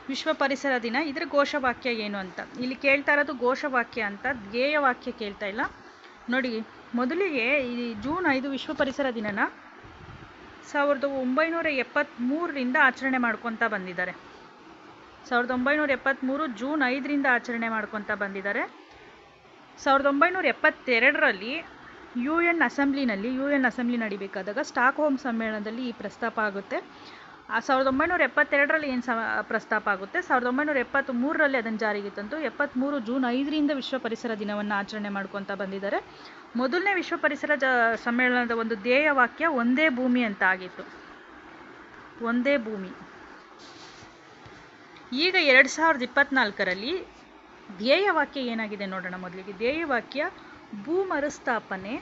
ವಿಶ್ವ ಪರಿಸರ ದಿನ, ಇದರ ಘೋಷವಾಕ್ಯ ಏನು ಅಂತ? ಇಲ್ಲಿ ಕೇಳ್ತಾ ಇರೋದು ಘೋಷವಾಕ್ಯ ಅಂತ, ಧ್ಯೇಯ ವಾಕ್ಯ ಕೇಳ್ತಾ ಇಲ್ಲ. ನೋಡಿ, ಮೊದಲಿಗೆ ಈ ಜೂನ್ ಐದು ವಿಶ್ವ ಪರಿಸರ ದಿನನ ಸಾವಿರದ ಒಂಬೈನೂರ ಎಪ್ಪತ್ತ್ಮೂರರಿಂದ ಆಚರಣೆ ಮಾಡ್ಕೊತಾ ಬಂದಿದ್ದಾರೆ. ಸಾವಿರದ ಒಂಬೈನೂರ ಎಪ್ಪತ್ತ್ಮೂರು ಜೂನ್ ಐದರಿಂದ ಆಚರಣೆ ಮಾಡ್ಕೊತ ಬಂದಿದ್ದಾರೆ. ಸಾವಿರದ ಒಂಬೈನೂರ ಎಪ್ಪತ್ತೆರಡರಲ್ಲಿ ಯು ಎನ್ ಅಸೆಂಬ್ಲಿನಲ್ಲಿ ಯು ಎನ್ ಅಸೆಂಬ್ಲಿ ನಡಿಬೇಕಾದಾಗ ಸ್ಟಾಕ್ ಹೋಮ್ ಸಮ್ಮೇಳನದಲ್ಲಿ ಈ ಪ್ರಸ್ತಾಪ ಆಗುತ್ತೆ. ಆ ಸಾವಿರದ ಒಂಬೈನೂರ ಎಪ್ಪತ್ತೆರಡರಲ್ಲಿ ಏನು ಸ ಪ್ರಸ್ತಾಪ ಆಗುತ್ತೆ? ಸಾವಿರದ ಒಂಬೈನೂರ ಎಪ್ಪತ್ತ್ಮೂರರಲ್ಲಿ ಅದನ್ನು ಜಾರಿಗೆ ತಂತು ಎಪ್ಪತ್ತ್ಮೂರು ಜೂನ್ ಐದರಿಂದ ವಿಶ್ವ ಪರಿಸರ ದಿನವನ್ನು ಆಚರಣೆ ಮಾಡ್ಕೊತಾ ಬಂದಿದ್ದಾರೆ. ಮೊದಲನೇ ವಿಶ್ವ ಪರಿಸರ ಜ, ಸಮ್ಮೇಳನದ ಒಂದು ಧ್ಯೇಯ ವಾಕ್ಯ ಒಂದೇ ಭೂಮಿ ಅಂತ ಆಗಿತ್ತು. ಒಂದೇ ಭೂಮಿ. ಈಗ ಎರಡು ಸಾವಿರದ ಇಪ್ಪತ್ನಾಲ್ಕರಲ್ಲಿ ಧ್ಯೇಯವಾಕ್ಯ ಏನಾಗಿದೆ ನೋಡೋಣ ಮೊದಲಿಗೆ. ಧ್ಯೇಯ ವಾಕ್ಯ ಭೂ ಮರುಸ್ಥಾಪನೆ.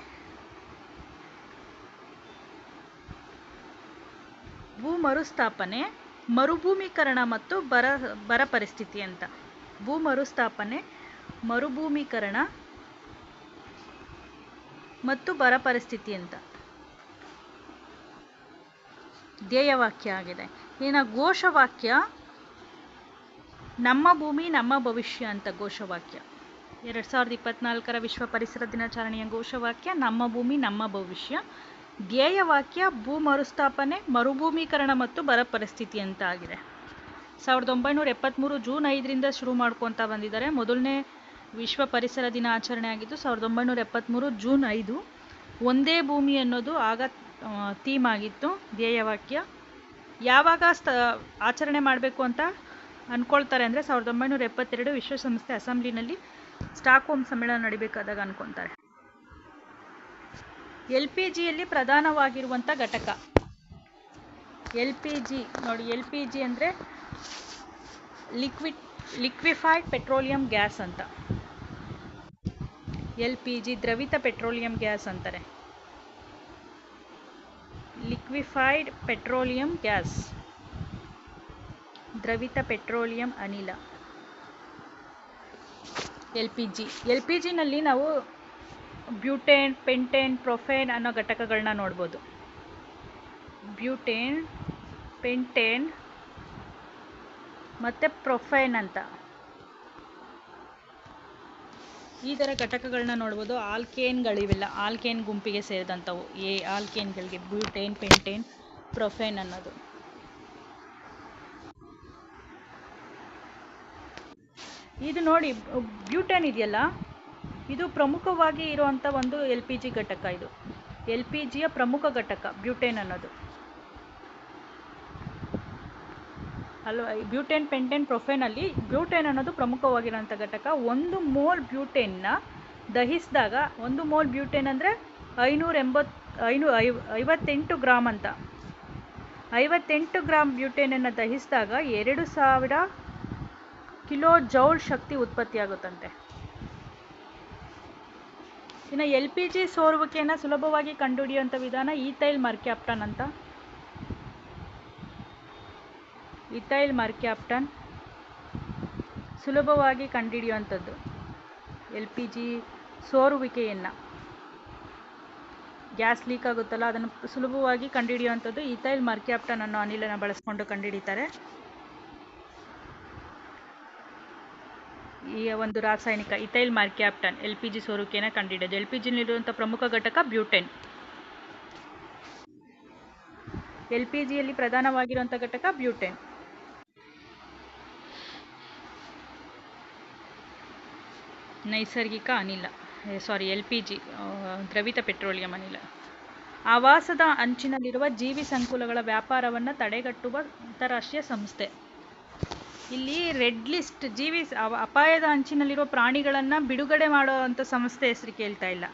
ಭೂ ಮರುಸ್ಥಾಪನೆ, ಮರುಭೂಮೀಕರಣ ಮತ್ತು ಬರ ಬರ ಪರಿಸ್ಥಿತಿ ಅಂತ. ಭೂ ಮರುಸ್ಥಾಪನೆ, ಮರುಭೂಮೀಕರಣ ಮತ್ತು ಬರ ಪರಿಸ್ಥಿತಿ ಅಂತ. ಧ್ಯೇಯವಾಕ್ಯ ಆಗಿದೆ. ಇನ್ನು ಘೋಷವಾಕ್ಯ ನಮ್ಮ ಭೂಮಿ, ನಮ್ಮ ಭವಿಷ್ಯ ಅಂತ ಘೋಷವಾಕ್ಯ. ಎರಡು ಸಾವಿರದ ಇಪ್ಪತ್ನಾಲ್ಕರ ವಿಶ್ವ ಪರಿಸರ ದಿನಾಚರಣೆಯ ಘೋಷವಾಕ್ಯ, ನಮ್ಮ ಭೂಮಿ, ನಮ್ಮ ಭವಿಷ್ಯ. ಧ್ಯೇಯವಾಕ್ಯ, ಭೂ ಮರುಸ್ಥಾಪನೆ, ಮರುಭೂಮೀಕರಣ ಮತ್ತು ಬರ ಪರಿಸ್ಥಿತಿ ಅಂತ ಆಗಿದೆ. ಸಾವಿರದ ಒಂಬೈನೂರ ಎಪ್ಪತ್ತ್ಮೂರು ಜೂನ್ ಐದರಿಂದ ಶುರು ಮಾಡ್ಕೊತಾ ಬಂದಿದ್ದಾರೆ. ಮೊದಲನೇ ವಿಶ್ವ ಪರಿಸರ ದಿನ ಆಚರಣೆ ಆಗಿದ್ದು, ಸಾವಿರದ ಒಂಬೈನೂರ ಎಪ್ಪತ್ತ್ಮೂರು ಜೂನ್ ಐದು. ಒಂದೇ ಭೂಮಿ ಅನ್ನೋದು ಆಗ ಥೀಮ್ ಆಗಿತ್ತು. ಧ್ಯೇಯವಾಕ್ಯ. ಯಾವಾಗ ಸ್ಥ, ಆಚರಣೆ ಮಾಡಬೇಕು ಅಂತ? ಅಂದ್ಕೊಳ್ತಾರೆ ಅಂದರೆ ಸಾವಿರದ ಒಂಬೈನೂರ ಎಪ್ಪತ್ತೆರಡು ವಿಶ್ವಸಂಸ್ಥೆ ಅಸೆಂಬ್ಲಿನಲ್ಲಿ ಸ್ಟಾಕ್ ಹೋಮ್ ಸಮ್ಮೇಳನ ನಡಿಬೇಕಾದಾಗ ಅನ್ಕೊಂತಾರೆ ಎಲ್ ಪಿ ಜಿಯಲ್ಲಿ ಪ್ರಧಾನವಾಗಿರುವಂಥ ಘಟಕ. ಎಲ್ ಪಿ ಜಿ ನೋಡಿ, ಎಲ್ ಪಿ ಜಿ ಅಂದರೆ ಲಿಕ್ವಿಡ್, ಲಿಕ್ವಿಫೈಡ್ ಪೆಟ್ರೋಲಿಯಂ ಗ್ಯಾಸ್ ಅಂತ. ಎಲ್ ಪಿ ಜಿ ದ್ರವಿತ ಪೆಟ್ರೋಲಿಯಂ ಗ್ಯಾಸ್ ಅಂತಾರೆ. Liquefied petroleum gas. ದ್ರವಿತ ಪೆಟ್ರೋಲಿಯಂ ಅನಿಲ. L P G. L P ಜಿನಲ್ಲಿ ನಾವು ಬ್ಯೂಟೇನ್, ಪೆಂಟೇನ್, ಪ್ರೊಫೇನ್ ಅನ್ನೋ ಘಟಕಗಳನ್ನ ನೋಡ್ಬೋದು. ಬ್ಯೂಟೇನ್, ಪೆಂಟೇನ್ ಮತ್ತು ಪ್ರೊಫೈನ್ ಅಂತ. ಈ ಥರ ಘಟಕಗಳನ್ನ ನೋಡ್ಬೋದು. ಆಲ್ಕೇನ್ಗಳಿವೆಲ್ಲ, ಆಲ್ಕೇನ್ ಗುಂಪಿಗೆ ಸೇರಿದಂಥವು. ಎ, ಆಲ್ಕೇನ್ಗಳಿಗೆ ಬ್ಯೂಟೇನ್, ಪೆಂಟೇನ್, ಪ್ರೊಫೈನ್ ಅನ್ನೋದು. ಇದು ನೋಡಿ, ಬ್ಯೂಟೇನ್ ಇದೆಯಲ್ಲ? ಇದು ಪ್ರಮುಖವಾಗಿ ಇರುವಂಥ ಒಂದು ಎಲ್ ಪಿ ಜಿ ಘಟಕ ಇದು. ಎಲ್ ಪಿ ಜಿಯ ಪ್ರಮುಖ ಘಟಕ, ಬ್ಯೂಟೇನ್ ಅನ್ನೋದು. ಅಲ್ವಾ? ಬ್ಯೂಟೇನ್, ಪೆಂಟೇನ್ ಪ್ರೊಫೇನಲ್ಲಿ ಬ್ಯೂಟೇನ್ ಅನ್ನೋದು ಪ್ರಮುಖವಾಗಿರೋಂಥ ಘಟಕ. ಒಂದು ಮೋಲ್ ಬ್ಯೂಟೇನ್ನ ದಹಿಸಿದಾಗ, ಒಂದು ಮೋಲ್ ಬ್ಯೂಟೇನ್ ಅಂದರೆ ಐನೂರ ಎಂಬತ್ತು ಐನೂ ಐವ್ ಐವತ್ತೆಂಟು ಗ್ರಾಮ್ ಅಂತ. ಐವತ್ತೆಂಟು ಗ್ರಾಮ್ ಬ್ಯೂಟೇನನ್ನು ದಹಿಸಿದಾಗ ಎರಡು ಸಾವಿರ ಕಿಲೋ ಜೌಲ್ ಶಕ್ತಿ ಉತ್ಪತ್ತಿಯಾಗುತ್ತಂತೆ. ಇನ್ನು ಎಲ್ ಪಿ ಜಿ ಸೋರುವಿಕೆಯನ್ನು ಸುಲಭವಾಗಿ ಕಂಡುಹಿಡಿಯುವಂಥ ವಿಧಾನ ಈಥೈಲ್ ಮರ್ಕ್ಯಾಪ್ಟನ್ ಅಂತ. ಇಥೈಲ್ ಮರ್ಕ್ಯಾಪ್ಟನ್ ಸುಲಭವಾಗಿ ಕಂಡುಹಿಡಿಯುವಂಥದ್ದು ಎಲ್ ಪಿ ಜಿ ಸೋರುವಿಕೆಯನ್ನು. ಗ್ಯಾಸ್ ಲೀಕ್ ಆಗುತ್ತಲ್ಲ, ಅದನ್ನು ಸುಲಭವಾಗಿ ಕಂಡುಹಿಡಿಯುವಂಥದ್ದು ಇಥೈಲ್ ಮರ್ಕ್ಯಾಪ್ಟನ್ ಅನ್ನೋ ಅನಿಲನ ಬಳಸ್ಕೊಂಡು ಕಂಡುಹಿಡಿತಾರೆ. ಈ ಒಂದು ರಾಸಾಯನಿಕ ethyl mercaptan L P G ಸೋರುವಿಕೆಯನ್ನು ಕಂಡುಹಿಡಿಯೋದು ಎಲ್ ಪಿ ಜಿನಲ್ಲಿರುವಂಥ ಪ್ರಮುಖ ಘಟಕ ಬ್ಯೂಟೆನ್. ಎಲ್ ಪಿ ಜಿಯಲ್ಲಿ ಪ್ರಧಾನವಾಗಿರುವಂಥ ಘಟಕ ಬ್ಯೂಟೆನ್. ನೈಸರ್ಗಿಕ ಅನಿಲ ಸಾರಿ, ಎಲ್ ಪಿ ಜಿ ದ್ರವಿತ ಪೆಟ್ರೋಲಿಯಂ ಅನಿಲ. ಆವಾಸದ ಅಂಚಿನಲ್ಲಿರುವ ಜೀವಿ ಸಂಕುಲಗಳ ವ್ಯಾಪಾರವನ್ನು ತಡೆಗಟ್ಟುವ ಅಂತಾರಾಷ್ಟ್ರೀಯ ಸಂಸ್ಥೆ. ಇಲ್ಲಿ ರೆಡ್ ಲಿಸ್ಟ್, ಜೀವಿ ಅಪಾಯದ ಅಂಚಿನಲ್ಲಿರುವ ಪ್ರಾಣಿಗಳನ್ನು ಬಿಡುಗಡೆ ಮಾಡುವಂತ ಸಂಸ್ಥೆ ಹೆಸರು ಕೇಳ್ತಾ ಇಲ್ಲ.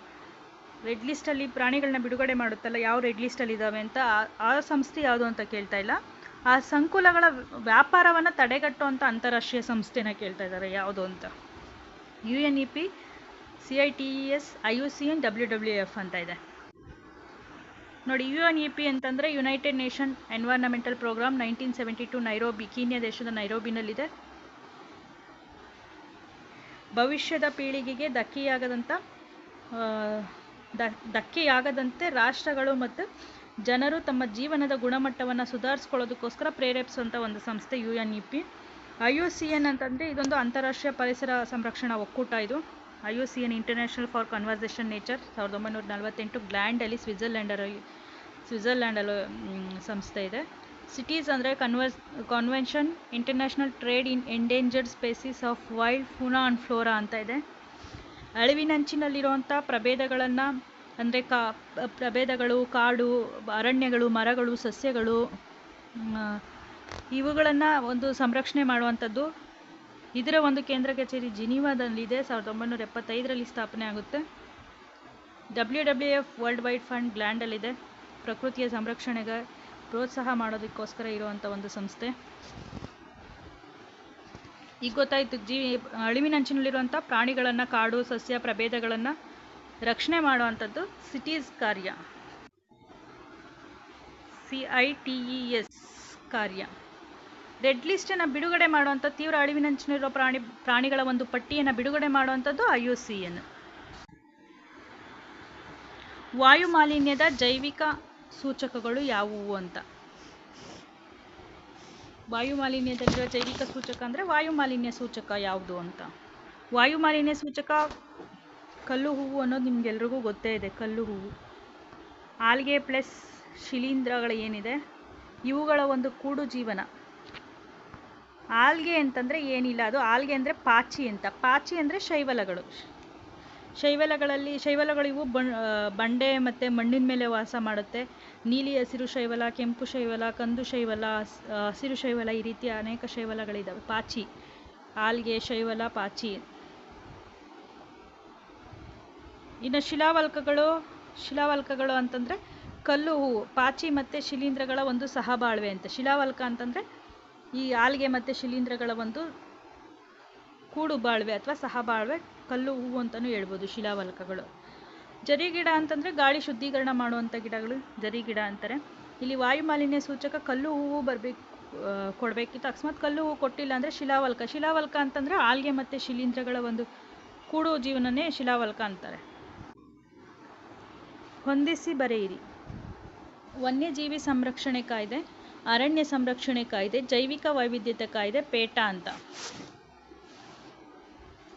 ರೆಡ್ ಲಿಸ್ಟಲ್ಲಿ ಪ್ರಾಣಿಗಳನ್ನ ಬಿಡುಗಡೆ ಮಾಡುತ್ತಲ್ಲ, ಯಾವ ರೆಡ್ ಲಿಸ್ಟಲ್ಲಿ ಇದ್ದಾವೆ ಅಂತ ಆ- ಆ ಸಂಸ್ಥೆ ಯಾವುದು ಅಂತ ಕೇಳ್ತಾ ಇಲ್ಲ. ಆ ಸಂಕುಲಗಳ ವ್ಯಾಪಾರವನ್ನು ತಡೆಗಟ್ಟುವಂಥ ಅಂತಾರಾಷ್ಟ್ರೀಯ ಸಂಸ್ಥೆನ ಕೇಳ್ತಾ ಇದ್ದಾರೆ ಯಾವುದು ಅಂತ. U N E P C I T E S I U C N W W F ಅಂತ ಇದೆ. ನೋಡಿ ಯು ಎನ್ ಇ ಪಿ ಅಂತಂದರೆ united nation environmental program nineteen seventy two Nairobi Kenya ದೇಶದ ನೈರೋಬಿನಲ್ಲಿದೆ. ಭವಿಷ್ಯದ ಪೀಳಿಗೆಗೆ ಧಕ್ಕೆಯಾಗದಂಥ ಧಕ್ಕೆಯಾಗದಂತೆ ರಾಷ್ಟ್ರಗಳು ಮತ್ತು ಜನರು ತಮ್ಮ ಜೀವನದ ಗುಣಮಟ್ಟವನ್ನು ಸುಧಾರಿಸ್ಕೊಳ್ಳೋದಕ್ಕೋಸ್ಕರ ಪ್ರೇರೇಪಿಸುವಂಥ ಒಂದು ಸಂಸ್ಥೆ U N E P I U C N ಅಂತಂದರೆ ಇದೊಂದು ಅಂತಾರಾಷ್ಟ್ರೀಯ ಪರಿಸರ ಸಂರಕ್ಷಣಾ ಒಕ್ಕೂಟ ಇದು. I U C N international for conversation nature ಸಾವಿರದ ಒಂಬೈನೂರ ನಲವತ್ತೆಂಟು ಗ್ಲ್ಯಾಂಡಲ್ಲಿ ಸ್ವಿಟ್ಜರ್ಲ್ಯಾಂಡಲ್ಲಿ ಸ್ವಿಟ್ಜರ್ಲ್ಯಾಂಡಲ್ಲಿ ಸಂಸ್ಥೆ ಇದೆ. ಸಿಟೀಸ್ ಅಂದರೆ converse, convention, international trade in endangered species of wild fauna and flora ಅಂತ ಇದೆ. ಅಳಿವಿನಂಚಿನಲ್ಲಿರುವಂಥ ಪ್ರಭೇದಗಳನ್ನು ಅಂದರೆ ಕಾ, ಪ್ರಭೇದಗಳು, ಕಾಡು, ಅರಣ್ಯಗಳು, ಮರಗಳು, ಸಸ್ಯಗಳು ಇವುಗಳನ್ನು ಒಂದು ಸಂರಕ್ಷಣೆ ಮಾಡುವಂಥದ್ದು ಇದರ ಒಂದು ಕೇಂದ್ರ ಕಚೇರಿ ಜಿನೀವಾದಲ್ಲಿದೆ. ಸಾವಿರದ ಒಂಬೈನೂರ ಎಪ್ಪತ್ತೈದರಲ್ಲಿ ಸ್ಥಾಪನೆ ಆಗುತ್ತೆ. W W F world wide fund ಗ್ಲ್ಯಾಂಡಲ್ಲಿದೆ ಪ್ರಕೃತಿಯ ಸಂರಕ್ಷಣೆಗೆ ಪ್ರೋತ್ಸಾಹ ಮಾಡೋದಕ್ಕೋಸ್ಕರ ಇರುವಂಥ ಒಂದು ಸಂಸ್ಥೆ. ಈಗ ಗೊತ್ತಾಯಿತು, ಜೀ ಅಳಿವಿನಂಚಿನಲ್ಲಿರುವಂಥ ಪ್ರಾಣಿಗಳನ್ನು, ಕಾಡು, ಸಸ್ಯ, ಪ್ರಭೇದಗಳನ್ನು ರಕ್ಷಣೆ ಮಾಡುವಂಥದ್ದು ಸಿಟೀಸ್ ಕಾರ್ಯ. C I T E S ಕಾರ್ಯ. ರೆಡ್ ಲಿಸ್ಟನ್ನು ಬಿಡುಗಡೆ ಮಾಡುವಂಥ ತೀವ್ರ ಅಳಿವಿನಂಚಿನಲ್ಲಿರುವ ಪ್ರಾಣಿ, ಪ್ರಾಣಿಗಳ ಒಂದು ಪಟ್ಟಿಯನ್ನು ಬಿಡುಗಡೆ ಮಾಡುವಂಥದ್ದು ಐ ಯು ಸಿ ಎನ್ ವಾಯು ಮಾಲಿನ್ಯದ ಜೈವಿಕ ಸೂಚಕಗಳು ಯಾವುವು ಅಂತ? ವಾಯು ಮಾಲಿನ್ಯದಲ್ಲಿರುವ ಜೈವಿಕ ಸೂಚಕ ಅಂದರೆ ವಾಯು ಮಾಲಿನ್ಯ ಸೂಚಕ ಯಾವುದು ಅಂತ? ವಾಯು ಮಾಲಿನ್ಯ ಸೂಚಕ ಕಲ್ಲು ಹೂವು ಅನ್ನೋದು ನಿಮ್ಗೆಲ್ರಿಗೂ ಗೊತ್ತೇ ಇದೆ, ಕಲ್ಲು ಹೂವು. ಆಲ್ಗೆ ಪ್ಲಸ್ ಶಿಲೀಂಧ್ರಗಳು ಏನಿದೆ? ಇವುಗಳ ಒಂದು ಕೂಡು ಜೀವನ. ಆಲ್ಗೆ ಅಂತಂದರೆ ಏನಿಲ್ಲ ಅದು ಆಲ್ಗೆ ಅಂದರೆ ಪಾಚಿ ಅಂತ. ಪಾಚಿ ಅಂದರೆ ಶೈವಲಗಳು. ಶೈವಲಗಳಲ್ಲಿ, ಶೈವಲಗಳು ಇವು ಬಂಡೆ ಮತ್ತು ಮಣ್ಣಿನ ಮೇಲೆ ವಾಸ ಮಾಡುತ್ತೆ. ನೀಲಿ ಹಸಿರು ಶೈವಲ, ಕೆಂಪು ಶೈವಲ, ಕಂದು ಶೈವಲ ಹಸಿರು ಶೈವಲ ಈ ರೀತಿಯ ಅನೇಕ ಶೈವಲಗಳಿದ್ದಾವೆ ಪಾಚಿ, ಆಲ್ಗೆ, ಶೈವಲ, ಪಾಚಿ. ಇನ್ನು ಶಿಲಾವಲ್ಕಗಳು ಶಿಲಾವಲ್ಕಗಳು ಅಂತಂದರೆ ಕಲ್ಲು, ಹೂವು. ಪಾಚಿ ಮತ್ತು ಶಿಲೀಂಧ್ರಗಳ ಒಂದು ಸಹಬಾಳ್ವೆ ಅಂತ. ಶಿಲಾವಲ್ಕ ಅಂತಂದರೆ ಈ ಆಲ್ಗೆ ಮತ್ತು ಶಿಲೀಂಧ್ರಗಳ ಒಂದು ಕೂಡು ಬಾಳ್ವೆ ಅಥವಾ ಸಹಬಾಳ್ವೆ, ಕಲ್ಲು ಹೂವು ಅಂತಲೂ ಹೇಳ್ಬೋದು ಶಿಲಾವಲ್ಕಗಳು. ಜರಿ ಗಿಡ ಅಂತಂದರೆ ಗಾಳಿ ಶುದ್ಧೀಕರಣ ಮಾಡುವಂಥ ಗಿಡಗಳು ಜರಿ ಗಿಡ ಅಂತಾರೆ. ಇಲ್ಲಿ ವಾಯು ಮಾಲಿನ್ಯ ಸೂಚಕ ಕಲ್ಲು, ಹೂವು ಬರಬೇಕು ಕೊಡಬೇಕಿತ್ತು. ಅಕಸ್ಮಾತ್ ಕಲ್ಲು, ಹೂವು ಕೊಟ್ಟಿಲ್ಲ ಅಂದರೆ ಶಿಲಾವಲ್ಕ. ಶಿಲಾವಲ್ಕ ಅಂತಂದರೆ ಆಲ್ಗೆ ಮತ್ತು ಶಿಲೀಂಧ್ರಗಳ ಒಂದು ಕೂಡು ಜೀವನನೇ ಶಿಲಾವಲ್ಕ ಅಂತಾರೆ. ಹೊಂದಿಸಿ ಬರೆಯಿರಿ. ವನ್ಯಜೀವಿ ಸಂರಕ್ಷಣೆ ಕಾಯ್ದೆ. ಅರಣ್ಯ ಸಂರಕ್ಷಣೆ ಕಾಯ್ದೆ, ಜೈವಿಕ ವೈವಿಧ್ಯತೆ ಕಾಯ್ದೆ, ಪೇಟ ಅಂತ.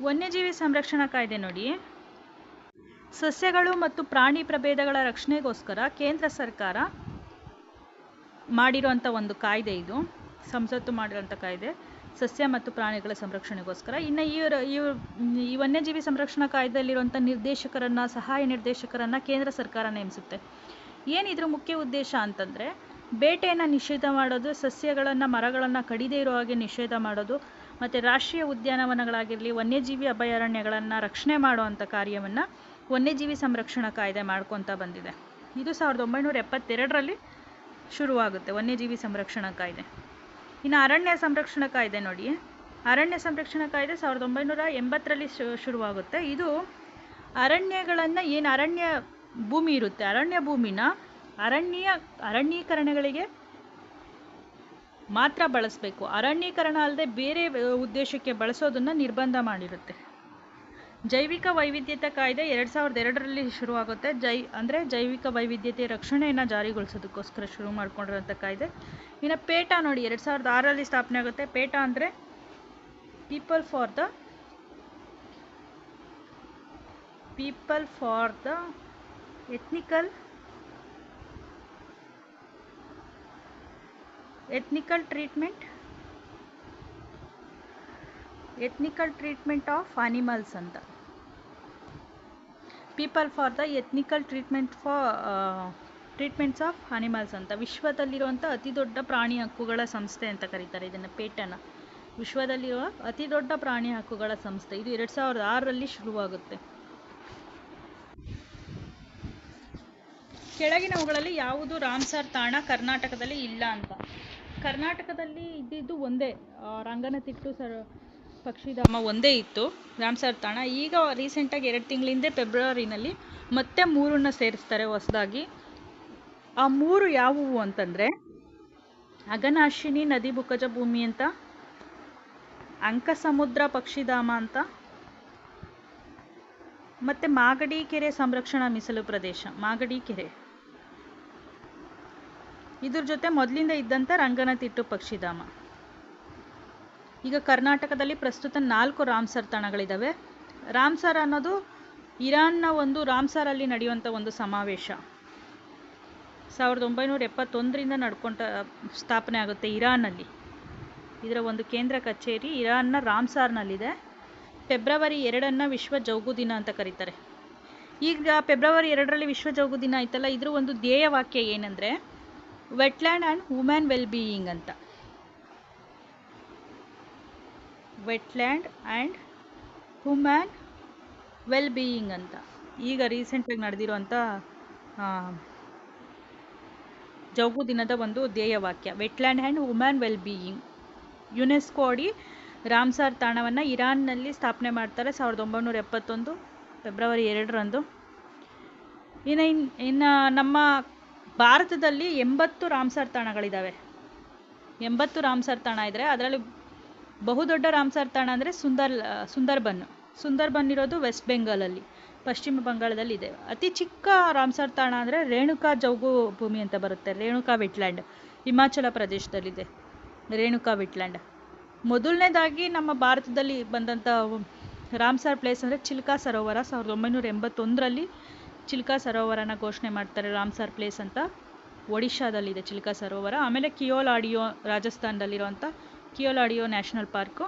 ವನ್ಯಜೀವಿ ಸಂರಕ್ಷಣಾ ಕಾಯ್ದೆ ನೋಡಿ. ಸಸ್ಯಗಳು ಮತ್ತು ಪ್ರಾಣಿ ಪ್ರಭೇದಗಳ ರಕ್ಷಣೆಗೋಸ್ಕರ ಕೇಂದ್ರ ಸರ್ಕಾರ ಮಾಡಿರುವಂಥ ಒಂದು ಕಾಯ್ದೆ ಇದು, ಸಂಸತ್ತು ಮಾಡಿರೋಂಥ ಕಾಯ್ದೆ, ಸಸ್ಯ ಮತ್ತು ಪ್ರಾಣಿಗಳ ಸಂರಕ್ಷಣೆಗೋಸ್ಕರ. ಇನ್ನು ಇವರ ಇವ್ರ ಈ ವನ್ಯಜೀವಿ ಸಂರಕ್ಷಣಾ ಕಾಯ್ದೆಯಲ್ಲಿರುವಂಥ ನಿರ್ದೇಶಕರನ್ನು, ಸಹಾಯ ನಿರ್ದೇಶಕರನ್ನು ಕೇಂದ್ರ ಸರ್ಕಾರ ನೇಮಿಸುತ್ತೆ. ಏನಿದ್ರ ಮುಖ್ಯ ಉದ್ದೇಶ ಅಂತಂದರೆ ಬೇಟೆಯನ್ನು ನಿಷೇಧ ಮಾಡೋದು, ಸಸ್ಯಗಳನ್ನು, ಮರಗಳನ್ನು ಕಡಿದೇ ಇರೋ ಹಾಗೆ ನಿಷೇಧ ಮಾಡೋದು, ಮತ್ತು ರಾಷ್ಟ್ರೀಯ ಉದ್ಯಾನವನಗಳಾಗಿರಲಿ, ವನ್ಯಜೀವಿ ಅಭಯಾರಣ್ಯಗಳನ್ನು ರಕ್ಷಣೆ ಮಾಡುವಂಥ ಕಾರ್ಯವನ್ನು ವನ್ಯಜೀವಿ ಸಂರಕ್ಷಣಾ ಕಾಯ್ದೆ ಮಾಡ್ಕೊತಾ ಬಂದಿದೆ. ಇದು ಸಾವಿರದ ಒಂಬೈನೂರ ಎಪ್ಪತ್ತೆರಡರಲ್ಲಿ ಶುರುವಾಗುತ್ತೆ ವನ್ಯಜೀವಿ ಸಂರಕ್ಷಣಾ ಕಾಯ್ದೆ. ಇನ್ನು ಅರಣ್ಯ ಸಂರಕ್ಷಣಾ ಕಾಯ್ದೆ ನೋಡಿ ಅರಣ್ಯ ಸಂರಕ್ಷಣಾ ಕಾಯ್ದೆ ಸಾವಿರದ ಒಂಬೈನೂರ ಎಂಬತ್ತರಲ್ಲಿ ಶುರುವಾಗುತ್ತೆ. ಇದು ಅರಣ್ಯಗಳನ್ನು, ಏನು ಅರಣ್ಯ ಭೂಮಿ ಇರುತ್ತೆ, ಅರಣ್ಯ ಭೂಮಿನ ಅರಣ್ಯ, ಅರಣ್ಯೀಕರಣಗಳಿಗೆ ಮಾತ್ರ ಬಳಸಬೇಕು. ಅರಣ್ಯೀಕರಣ ಅಲ್ಲದೆ ಬೇರೆ ಉದ್ದೇಶಕ್ಕೆ ಬಳಸೋದನ್ನು ನಿರ್ಬಂಧ ಮಾಡಿರುತ್ತೆ. ಜೈವಿಕ ವೈವಿಧ್ಯತೆ ಕಾಯ್ದೆ ಎರಡು ಸಾವಿರದ ಎರಡರಲ್ಲಿ ಶುರುವಾಗುತ್ತೆ. ಜೈ, ಅಂದರೆ ಜೈವಿಕ ವೈವಿಧ್ಯತೆ ರಕ್ಷಣೆಯನ್ನು ಜಾರಿಗೊಳಿಸೋದಕ್ಕೋಸ್ಕರ ಶುರು ಮಾಡ್ಕೊಂಡಿರೋಂಥ ಕಾಯ್ದೆ. ಇನ್ನು ಪೇಟ ನೋಡಿ, ಎರಡು ಸಾವಿರದ ಆರರಲ್ಲಿ ಸ್ಥಾಪನೆ ಆಗುತ್ತೆ. ಪೇಟ ಅಂದರೆ people for the people for the ethnical ethnical treatment of treatment of animals ಅಂತ. People for the treatment treatment for treatments of animals ಅಂತ. ವಿಶ್ವದಲ್ಲಿರುವಂಥ ಅತಿ ದೊಡ್ಡ ಪ್ರಾಣಿ ಹಕ್ಕುಗಳ ಸಂಸ್ಥೆ ಅಂತ ಕರೀತಾರೆ ಇದನ್ನು, ಪೇಟನ. ವಿಶ್ವದಲ್ಲಿರುವ ಅತಿ ದೊಡ್ಡ ಪ್ರಾಣಿ ಹಕ್ಕುಗಳ ಸಂಸ್ಥೆ. ಇದು ಎರಡು ಸಾವಿರದ ಆರರಲ್ಲಿ ಶುರುವಾಗುತ್ತೆ. ಕೆಳಗಿನವುಗಳಲ್ಲಿ ಯಾವುದು ರಾಮ್ಸರ್ ತಾಣ ಕರ್ನಾಟಕದಲ್ಲಿ ಇಲ್ಲ ಅಂತ. ಕರ್ನಾಟಕದಲ್ಲಿ ಇದ್ದಿದ್ದು ಒಂದೇ ರಂಗನತಿಟ್ಟು ಸರ್, ಪಕ್ಷಿಧಾಮ ಒಂದೇ ಇತ್ತು ರಾಮ್ಸರ್ ತಾಣ. ಈಗ ರೀಸೆಂಟಾಗಿ ಎರಡು ತಿಂಗಳ ಹಿಂದೆ ಫೆಬ್ರವರಿನಲ್ಲಿ ಮತ್ತೆ ಮೂರನ್ನ ಸೇರಿಸ್ತಾರೆ ಹೊಸದಾಗಿ. ಆ ಮೂರು ಯಾವುವು ಅಂತಂದರೆ ಅಗನಾಶಿನಿ ನದಿ ಬುಕ್ಕಜ ಭೂಮಿ ಅಂತ, ಅಂಕಸಮುದ್ರ ಪಕ್ಷಿಧಾಮ ಅಂತ, ಮತ್ತು ಮಾಗಡಿ ಕೆರೆ ಸಂರಕ್ಷಣಾ ಮೀಸಲು ಪ್ರದೇಶ, ಮಾಗಡಿ ಕೆರೆ. ಇದ್ರ ಜೊತೆ ಮೊದಲಿಂದ ಇದ್ದಂಥ ರಂಗನತಿಟ್ಟು ಪಕ್ಷಿಧಾಮ. ಈಗ ಕರ್ನಾಟಕದಲ್ಲಿ ಪ್ರಸ್ತುತ ನಾಲ್ಕು ರಾಮ್ಸರ್ ತಾಣಗಳಿದ್ದಾವೆ ರಾಮ್ಸರ್ ಅನ್ನೋದು ಇರಾನ್ನ ಒಂದು ರಾಮ್ಸರಲ್ಲಿ ನಡೆಯುವಂಥ ಒಂದು ಸಮಾವೇಶ. ಸಾವಿರದ ಒಂಬೈನೂರ ಎಪ್ಪತ್ತೊಂದರಿಂದ ನಡ್ಕೊಂಡ ಸ್ಥಾಪನೆ ಆಗುತ್ತೆ ಇರಾನಲ್ಲಿ ಇದರ ಒಂದು ಕೇಂದ್ರ ಕಚೇರಿ ಇರಾನ್ನ ರಾಮ್ಸಾರ್ನಲ್ಲಿದೆ ಫೆಬ್ರವರಿ ಎರಡನ್ನು ವಿಶ್ವ ಜೌಗು ದಿನ ಅಂತ ಕರೀತಾರೆ. ಈಗ ಫೆಬ್ರವರಿ ಎರಡರಲ್ಲಿ ವಿಶ್ವ ಜೌಗು ದಿನ ಆಯ್ತಲ್ಲ, ಇದ್ರ ಒಂದು ಧ್ಯೇಯ ವಾಕ್ಯ ಏನಂದರೆ wetland and human well being ಅಂತ. Wetland and human well being ಅಂತ. ಈಗ ರೀಸೆಂಟಾಗಿ ನಡೆದಿರುವಂಥ ಜೌಗು ದಿನದ ಒಂದು ಧ್ಯೇಯವಾಕ್ಯ wetland and woman well being UNESCO ಅಡಿ ರಾಮ್ಸಾರ್ ತಾಣವನ್ನು ಇರಾನ್ನಲ್ಲಿ ಸ್ಥಾಪನೆ ಮಾಡ್ತಾರೆ ಸಾವಿರದ ಒಂಬೈನೂರ ಎಪ್ಪತ್ತೊಂದು, ಫೆಬ್ರವರಿ ಎರಡರಂದು. ಇನ್ನು ಇನ್, ಇನ್ನು ನಮ್ಮ ಭಾರತದಲ್ಲಿ ಎಂಬತ್ತು ರಾಮ್ಸರ್ ತಾಣಗಳಿದ್ದಾವೆ ಎಂಬತ್ತು ರಾಮ್ಸರ್ ತಾಣ ಇದ್ದರೆ ಅದರಲ್ಲಿ ಬಹುದೊಡ್ಡ ರಾಮ್ಸಾರ್ ತಾಣ ಅಂದರೆ ಸುಂದರ್, ಸುಂದರ್ಬನ್. ಸುಂದರ್ಬನ್ ಇರೋದು ವೆಸ್ಟ್ ಬೆಂಗಾಲಲ್ಲಿ, ಪಶ್ಚಿಮ ಬಂಗಾಳದಲ್ಲಿ ಇದೆ. ಅತಿ ಚಿಕ್ಕ ರಾಮ್ಸಾರ್ ತಾಣ ಅಂದರೆ ರೇಣುಕಾ ಜೌಗು ಭೂಮಿ ಅಂತ ಬರುತ್ತೆ, ರೇಣುಕಾ ವಿಟ್ಲ್ಯಾಂಡ್. ಹಿಮಾಚಲ ಪ್ರದೇಶದಲ್ಲಿದೆ, ರೇಣುಕಾ ವಿಟ್ಲ್ಯಾಂಡ್. ಮೊದಲನೇದಾಗಿ ನಮ್ಮ ಭಾರತದಲ್ಲಿ ಬಂದಂಥ ರಾಮ್ಸರ್ ಪ್ಲೇಸ್ ಅಂದರೆ ಚಿಲ್ಕಾ ಸರೋವರ ಸಾವಿರದ ಒಂಬೈನೂರ ಎಂಬತ್ತೊಂದರಲ್ಲಿ ಚಿಲ್ಕಾ ಸರೋವರನ ಘೋಷಣೆ ಮಾಡ್ತಾರೆ ರಾಮ್ಸರ್ ಪ್ಲೇಸ್ ಅಂತ. ಒಡಿಶಾದಲ್ಲಿದೆ ಚಿಲ್ಕಾ ಸರೋವರ. ಆಮೇಲೆ ಕಿಯೋಲ್ ಆಡಿಯೋ ರಾಜಸ್ಥಾನದಲ್ಲಿರುವಂಥ Keoladeo national park.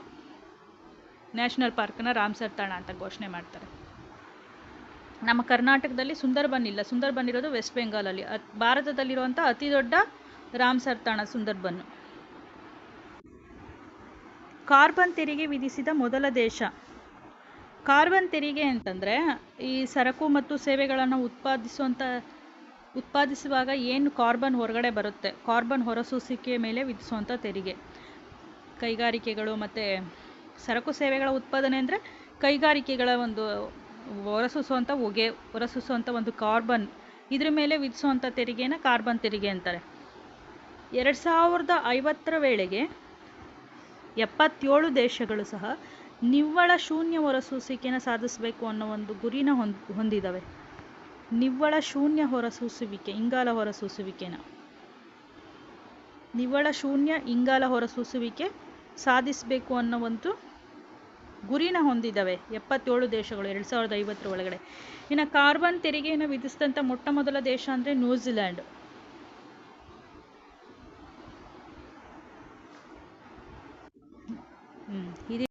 National ಪಾರ್ಕ್ನ ರಾಮ್ಸರ್ ತಾಣ ಅಂತ ಘೋಷಣೆ ಮಾಡ್ತಾರೆ. ನಮ್ಮ ಕರ್ನಾಟಕದಲ್ಲಿ ಸುಂದರ್ಬನ್ ಇಲ್ಲ. ಸುಂದರ್ಬನ್ ಇರೋದು ವೆಸ್ಟ್ ಬೆಂಗಾಲಲ್ಲಿ. ಭಾರತದಲ್ಲಿರುವಂಥ ಅತಿ ದೊಡ್ಡ ರಾಮ್ಸರ್ ತಾಣ ಸುಂದರ್ಬನ್. ಕಾರ್ಬನ್ ತೆರಿಗೆ ವಿಧಿಸಿದ ಮೊದಲ ದೇಶ. ಕಾರ್ಬನ್ ತೆರಿಗೆ ಅಂತಂದರೆ ಈ ಸರಕು ಮತ್ತು ಸೇವೆಗಳನ್ನು ಉತ್ಪಾದಿಸುವಂಥ ಉತ್ಪಾದಿಸುವಾಗ ಏನು ಕಾರ್ಬನ್ ಹೊರಗಡೆ ಬರುತ್ತೆ, ಕಾರ್ಬನ್ ಹೊರಸೂಸಿಕೆ ಮೇಲೆ ವಿಧಿಸುವಂಥ ತೆರಿಗೆ. ಕೈಗಾರಿಕೆಗಳು ಮತ್ತು ಸರಕು ಸೇವೆಗಳ ಉತ್ಪಾದನೆ ಅಂದರೆ ಕೈಗಾರಿಕೆಗಳ ಒಂದು ಹೊರಸೂಸುವಂಥ ಹೊಗೆ ಹೊರಸೂಸುವಂಥ ಒಂದು ಕಾರ್ಬನ್, ಇದ್ರ ಮೇಲೆ ವಿಧಿಸುವಂಥ ತೆರಿಗೆನ ಕಾರ್ಬನ್ ತೆರಿಗೆ ಅಂತಾರೆ. ಎರಡು ಸಾವಿರದ ಐವತ್ತರ ವೇಳೆಗೆ ಎಪ್ಪತ್ತೇಳು ದೇಶಗಳು ಸಹ ನಿವ್ವಳ ಶೂನ್ಯ ಹೊರಸೂಸುವಿಕೆಯನ್ನು ಸಾಧಿಸಬೇಕು ಅನ್ನೋ ಒಂದು ಗುರಿನ ಹೊಂದ್ ಹೊಂದಿದ್ದಾವೆ ನಿವ್ವಳ ಶೂನ್ಯ ಹೊರಸೂಸುವಿಕೆ ಇಂಗಾಲ ಹೊರಸೂಸುವಿಕೆನ ನಿವ್ವಳ ಶೂನ್ಯ, ಇಂಗಾಲ ಹೊರಸೂಸುವಿಕೆ ಸಾಧಿಸಬೇಕು ಅನ್ನೋ ಒಂದು ಗುರಿನ ಹೊಂದಿದ್ದಾವೆ ಎಪ್ಪತ್ತೇಳು ದೇಶಗಳು ಎರಡು ಸಾವಿರದ ಐವತ್ತರ ಒಳಗಡೆ. ಇನ್ನು ಕಾರ್ಬನ್ ತೆರಿಗೆಯನ್ನು ವಿಧಿಸಿದಂಥ ಮೊಟ್ಟ ಮೊದಲ ದೇಶ ಅಂದರೆ ನ್ಯೂಜಿಲ್ಯಾಂಡ್. ಹ್ಞೂ